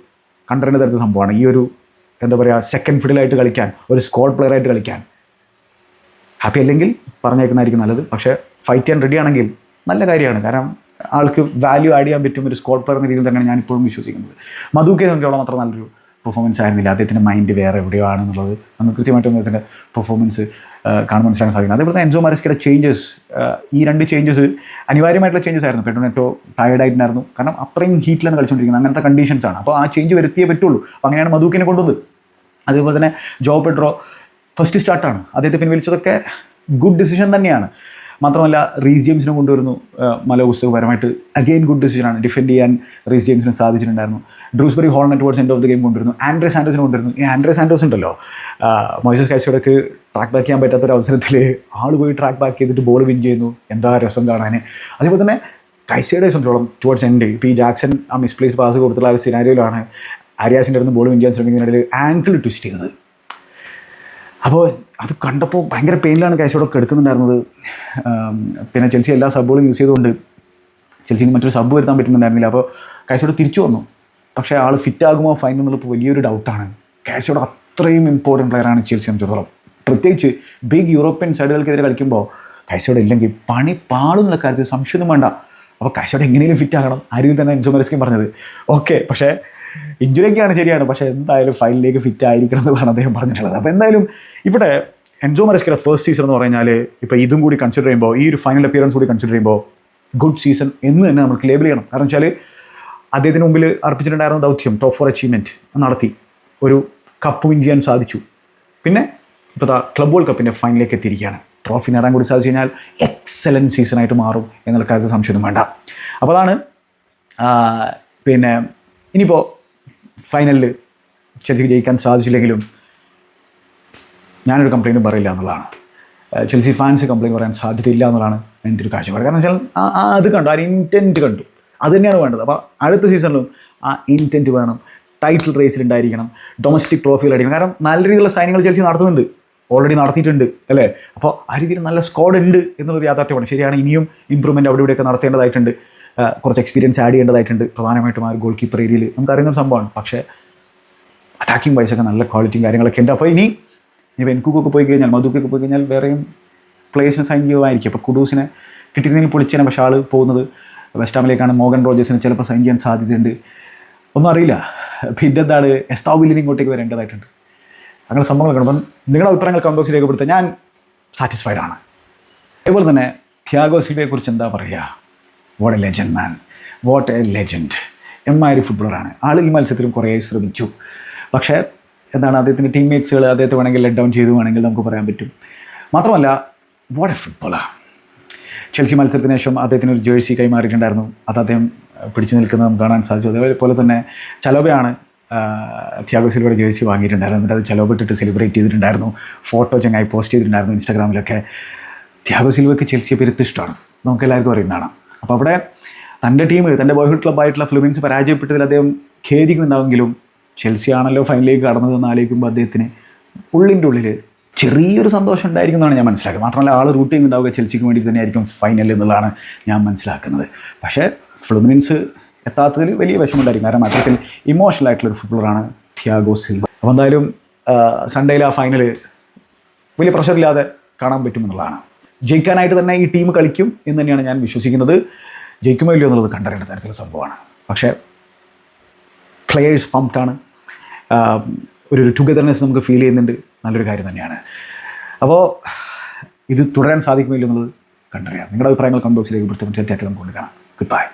കണ്ടറിന്റെ തരത്തിൽ സംഭവമാണ്. ഈ ഒരു എന്താ പറയുക സെക്കൻഡ് ഫിഡിലായിട്ട് കളിക്കാൻ ഒരു സ്ക്വാഡ് പ്ലെയറായിട്ട് കളിക്കാൻ. ഹാപ്പി അല്ലെങ്കിൽ പറഞ്ഞേക്കുന്നതായിരിക്കും നല്ലത്. പക്ഷേ ഫൈറ്റ് ചെയ്യാൻ റെഡി ആണെങ്കിൽ നല്ല കാര്യമാണ്. കാരണം ആൾക്ക് വാല്യൂ ആഡ് ചെയ്യാൻ പറ്റും ഒരു സ്കോഡ് പ്ലെയർ എന്ന രീതിയിൽ തന്നെയാണ് ഞാൻ ഇപ്പോഴും വിശ്വസിക്കുന്നത്. മധുക്കെ സംബന്ധിച്ചോളം മാത്രം നല്ലൊരു പെർഫോമൻസ് ആയിരുന്നില്ല. അദ്ദേഹത്തിന്റെ മൈൻഡ് വേറെ എവിടെയോ ആണെന്നുള്ളത്. നമുക്ക് കൃത്യമായിട്ടും അദ്ദേഹത്തിന്റെ പെർഫോമൻസ് കാണാൻ മനസ്സിലാക്കാൻ സാധിക്കുന്നത്. അതേപോലെ തന്നെ എൻസോ മാരസ്കയുടെ ചേഞ്ചസ് ഈ രണ്ട് ചേഞ്ചസ് അനിവാര്യമായിട്ടുള്ള ചേഞ്ചസ് ആയിരുന്നു. പെട്രോനെറ്റോ ടയർഡായിട്ടുണ്ടായിരുന്നു കാരണം അത്രയും ഹീറ്റിലാണ് കളിച്ചുകൊണ്ടിരിക്കുന്നത് അങ്ങനത്തെ കണ്ടീഷൻസ് ആണ്. അപ്പോൾ ആ ചേഞ്ച് വരുത്തിയേ പറ്റുള്ളൂ. അപ്പോൾ അങ്ങനെയാണ് മധുക്കിനെ കൊണ്ടുവന്നത്. അതേപോലെ തന്നെ ജോ പെട്രോ ഫസ്റ്റ് സ്റ്റാർട്ടാണ് അദ്ദേഹത്തെ പിൻവലിച്ചതൊക്കെ ഗുഡ് ഡിസിഷൻ തന്നെയാണ്. മാത്രമല്ല റീസ് ജെയിംസിനെ കൊണ്ടുവരുന്നു. മല പുസ്തകപരമായിട്ട് അഗെയിൻ ഗുഡ് ഡിസിഷനാണ് ഡിഫെൻഡ് ചെയ്യാൻ റീസ് ജെയിംസിന് സാധിച്ചിട്ടുണ്ടായിരുന്നു. Dewsbury Hall towards end of the game കൊണ്ടുവരുന്നു. ആൻഡ്രേ സാൻഡോസിനെ കൊണ്ടുവരുന്നു. ഈ ആൻഡ്രേ സാൻഡോസ് ഉണ്ടല്ലോ. മൊയ്സസ് കാഴ്ചയോടൊക്കെ ട്രാക്ക് ബാക്ക് ചെയ്യാൻ പറ്റാത്ത ഒരു അവസരത്തിൽ ആൾ പോയി ട്രാക്ക് ബാക്ക് ചെയ്തിട്ട് ബോൾ വിൻ ചെയ്യുന്നു. എന്താ രസം കാണാൻ അതേപോലെ തന്നെ കൈസയുടെ സംബന്ധിച്ചോളം ടുവേർഡ്സ് എൻഡ് ഇപ്പോൾ ഈ ജാക്സൺ ആ മിസ്പ്ലേസ് പാസ് കൊടുത്തുള്ള ആ ഒരു സിനാരിയോയിലാണ് ആര്യാസിന്റെ അടുത്ത് ബോൾ വിൻ ചെയ്യാൻ ശ്രമിക്കുന്നതിനിടയിൽ ആങ്കിൾ ട്വിസ്റ്റ് ചെയ്തത്. അപ്പോൾ അത് കണ്ടപ്പോൾ ഭയങ്കര പെയിനിലാണ് കാശോടൊക്കെ എടുക്കുന്നുണ്ടായിരുന്നത്. പിന്നെ ചെൽസി എല്ലാ സബ്ബുകളും യൂസ് ചെയ്തുകൊണ്ട് ചെൽസിക്ക് മറ്റൊരു സബ്ബ് വരുത്താൻ പറ്റുന്നുണ്ടായിരുന്നില്ല. അപ്പോൾ കാശോട് തിരിച്ചു വന്നു. പക്ഷേ ആൾ ഫിറ്റ് ആകുമോ ഫൈൻ എന്നുള്ളപ്പോൾ വലിയൊരു ഡൗട്ടാണ് കാശോട് അത്രയും ഇമ്പോർട്ടന്റ് പ്ലെയറാണ് ചെൽസി സംബന്ധിച്ചിടത്തോളം പ്രത്യേകിച്ച് ബിഗ് യൂറോപ്യൻ സൈഡുകൾക്കെതിരെ കളിക്കുമ്പോൾ കാശോട് ഇല്ലെങ്കിൽ പണി പാടുന്നുള്ള കാര്യത്തിൽ സംശയമൊന്നും വേണ്ട. അപ്പോൾ കാശോട് എങ്ങനെയും ഫിറ്റ് ആകണം. ആരും തന്നെ എൻസോ മെറസ്കിൻ പറഞ്ഞത്. ഓക്കെ പക്ഷേ ഇഞ്ചുറിയൊക്കെയാണ് ശരിയാണ്. പക്ഷേ എന്തായാലും ഫൈനലിലേക്ക് ഫിറ്റ് ആയിരിക്കണം എന്നതാണ് അദ്ദേഹം പറഞ്ഞിട്ടുള്ളത്. അപ്പോൾ എന്തായാലും ഇവിടെ എൻജോ മരസ്കിയുടെ ഫസ്റ്റ് സീസൺ എന്ന് പറഞ്ഞാൽ ഇപ്പോൾ ഇതും കൂടി കൺസിഡർ ചെയ്യുമ്പോൾ ഈ ഒരു ഫൈനൽ അപ്പിയറൻസ് കൂടി കൺസിഡർ ചെയ്യുമ്പോൾ ഗുഡ് സീസൺ എന്ന് തന്നെ നമുക്ക് ലേബിൾ ചെയ്യണം. കാരണം വെച്ചാൽ അദ്ദേഹത്തിന് മുമ്പിൽ അർപ്പിച്ചിട്ടുണ്ടായിരുന്ന ദൗത്യം ടോപ്പ് ഫോർ അച്ചീവ്മെന്റ് നടത്തി. ഒരു കപ്പ് വിൻ ചെയ്യാൻ സാധിച്ചു. പിന്നെ ഇപ്പോൾ ക്ലബ് വേൾഡ് കപ്പിന്റെ ഫൈനലിലേക്ക് എത്തിയിരിക്കുകയാണ്. ട്രോഫി നേടാൻ കൂടി സാധിച്ചു കഴിഞ്ഞാൽ എക്സലന്റ് സീസണായിട്ട് മാറും എന്നുള്ള കാര്യത്തിൽ സംശയമൊന്നും വേണ്ട. അപ്പോൾ അതാണ് പിന്നെ ഇനിയിപ്പോൾ ഫൈനലിൽ ചെൽസിക്ക് ജയിക്കാൻ സാധിച്ചില്ലെങ്കിലും ഞാനൊരു കംപ്ലയിന്റും പറയില്ല എന്നുള്ളതാണ്. ചെൽസി ഫാൻസ് കംപ്ലയിന്റ് പറയാൻ സാധ്യതയില്ല എന്നുള്ളതാണ് എന്റെ ഒരു കാഴ്ചപ്പാട്. കാരണം വെച്ചാൽ അത് കണ്ടു ആ ഇന്റന്റ് കണ്ടു. അത് തന്നെയാണ് വേണ്ടത്. അപ്പോൾ അടുത്ത സീസണിലും ആ ഇന്റന്റ് വേണം. ടൈറ്റിൽ റേസിൽ ഉണ്ടായിരിക്കണം. ഡൊമസ്റ്റിക് ട്രോഫികൾ അടിക്കണം. കാരണം നല്ല രീതിയിലുള്ള സൈനികൾ ചെൽസി നടത്തുന്നുണ്ട്. ഓൾറെഡി നടത്തിയിട്ടുണ്ട് അല്ലേ? അപ്പോൾ ആ രീതിയിൽ നല്ല സ്ക്വാഡ് ഉണ്ട് എന്നുള്ളൊരു യാഥാർത്ഥ്യമാണ് ശരിയാണ് ഇനിയും ഇമ്പ്രൂവ്മെന്റ് അവിടെ ഇവിടെയൊക്കെ നടത്തേണ്ടതായിട്ടുണ്ട്. കുറച്ച് എക്സ്പീരിയൻസ് ആഡ് ചെയ്യേണ്ടതായിട്ടുണ്ട്. പ്രധാനമായിട്ടും ആ ഗോൾ കീപ്പർ ഏരിയയിൽ നമുക്കറിയുന്ന സംഭവമാണ്. പക്ഷേ അറ്റാക്കിംഗ് വൈസൊക്കെ നല്ല ക്വാളിറ്റിയും കാര്യങ്ങളൊക്കെ ഉണ്ട്. അപ്പോൾ ഇനി ഇനി വെൻകുക്കൊക്കെ പോയി കഴിഞ്ഞാൽ മധുക്കൊക്കെ പോയി കഴിഞ്ഞാൽ വേറെയും പ്ലേയേഴ്സിനെ സൈൻ അപ്പോൾ കുഡൂസിനെ കിട്ടിയിരുന്നെങ്കിൽ പൊളിച്ചേനെ പക്ഷേ ആൾ പോകുന്നത് വെസ്റ്റാമിലേക്കാണ് മോഗൻ റോജേഴ്സിന് ചിലപ്പോൾ സൈൻ ചെയ്യാൻ സാധ്യതയുണ്ട്. ഒന്നും അറിയില്ല. പിന്നെ എന്താണ്? എസ്താവില്ലിന് ഇങ്ങോട്ടേക്ക് വരേണ്ടതായിട്ടുണ്ട്. അങ്ങനെ സംഭവങ്ങളൊക്കെ ഉണ്ട്. അപ്പം നിങ്ങളുടെ അഭിപ്രായങ്ങൾ കമന്റ് ബോക്സിൽ രേഖപ്പെടുത്താൻ ഞാൻ സാറ്റിസ്ഫൈഡ് ആണ്. അതേപോലെ തന്നെ ത്യാഗോ കുറിച്ച് എന്താ പറയുക? What a legend man what a legend എമ്മായൊരു ഫുട്ബോളറാണ് ആൾ ഈ മത്സരത്തിലും കുറേ ശ്രമിച്ചു. പക്ഷേ എന്താണ്? അദ്ദേഹത്തിന്റെ ടീംമേറ്റ്സുകൾ അദ്ദേഹത്തെ വേണമെങ്കിൽ ലെറ്റ് ഡൗൺ ചെയ്തു വേണമെങ്കിൽ നമുക്ക് പറയാൻ പറ്റും. മാത്രമല്ല വാട്ട് എ ഫുട്ബോളാണ് ചെൽസി മത്സരത്തിന് ശേഷം അദ്ദേഹത്തിന് ഒരു ജേഴ്സി കൈമാറിയിട്ടുണ്ടായിരുന്നു. അത് അദ്ദേഹം പിടിച്ചു നിൽക്കുന്നത് നമുക്ക് കാണാൻ സാധിച്ചു. അതേപോലെ തന്നെ ചലോബയാണ് ത്യാഗോ ജേഴ്സി വാങ്ങിയിട്ടുണ്ടായിരുന്നു എന്നിട്ട് അത് ചലോബ ഇട്ടിട്ട് സെലിബ്രേറ്റ് ചെയ്തിട്ടുണ്ടായിരുന്നു. ഫോട്ടോ ചങ്ങായി പോസ്റ്റ് ചെയ്തിട്ടുണ്ടായിരുന്നു ഇൻസ്റ്റാഗ്രാമിലൊക്കെ. ത്യാഗോ സിൽവയ്ക്ക് ചെൽസിയെ പെരുത്ത് ഇഷ്ടമാണ് നമുക്ക് എല്ലാവർക്കും അറിയുന്നതാണ് അപ്പോൾ അവിടെ തന്റെ ടീം തന്റെ ബോയ്ഹുഡ് ക്ലബ്ബായിട്ടുള്ള ഫ്ലുമിൻസ് പരാജയപ്പെട്ടതിൽ അദ്ദേഹം ഖേദിക്കുന്നുണ്ടാവെങ്കിലും ചെൽസി ആണല്ലോ ഫൈനലിലേക്ക് കടന്നതെന്ന് ആലോചിക്കുമ്പോൾ അദ്ദേഹത്തിന് ഉള്ളിന്റെ ഉള്ളിൽ ചെറിയൊരു സന്തോഷം ഉണ്ടായിരിക്കും എന്നാണ് ഞാൻ മനസ്സിലാക്കുന്നത്. മാത്രമല്ല ആൾ റൂട്ട് ചെയ്യുന്നുണ്ടാവുക ചെൽസിക്ക് വേണ്ടി തന്നെയായിരിക്കും ഫൈനൽ എന്നുള്ളതാണ് ഞാൻ മനസ്സിലാക്കുന്നത്. പക്ഷേ ഫ്ലുമിനൻസ് എത്താത്തതിൽ വലിയ വിഷമമുണ്ടായിരിക്കും. കാരണം അത്തരത്തിൽ ഇമോഷണൽ ആയിട്ടുള്ള ഒരു ഫുട്ബോളറാണ് തിയാഗോ സിൽവ അപ്പോൾ എന്തായാലും സൺഡേയിൽ ആ ഫൈനൽ വലിയ പ്രഷറില്ലാതെ കാണാൻ പറ്റുമെന്നുള്ളതാണ്. ജയിക്കാനായിട്ട് തന്നെ ഈ ടീം കളിക്കും എന്ന് തന്നെയാണ് ഞാൻ വിശ്വസിക്കുന്നത്. ജയിക്കുമോ ഇല്ലയോ എന്നുള്ളത് കണ്ടറിയേണ്ട തരത്തിലുള്ള സംഭവമാണ്. പക്ഷേ പ്ലെയേഴ്സ് പമ്പ്ഡാണ് ഒരു ടുഗദർനെസ് നമുക്ക് ഫീൽ ചെയ്യുന്നുണ്ട്. നല്ലൊരു കാര്യം തന്നെയാണ്. അപ്പോൾ ഇത് തുടരാൻ സാധിക്കുമില്ല എന്നുള്ളത് കണ്ടറിയാം. നിങ്ങളുടെ അഭിപ്രായങ്ങൾ കമന്റ് ബോക്സിലേക്ക് പ്രത്യേകം അത്യാഗ്രഹം കൊണ്ട് കാണാം. Good bye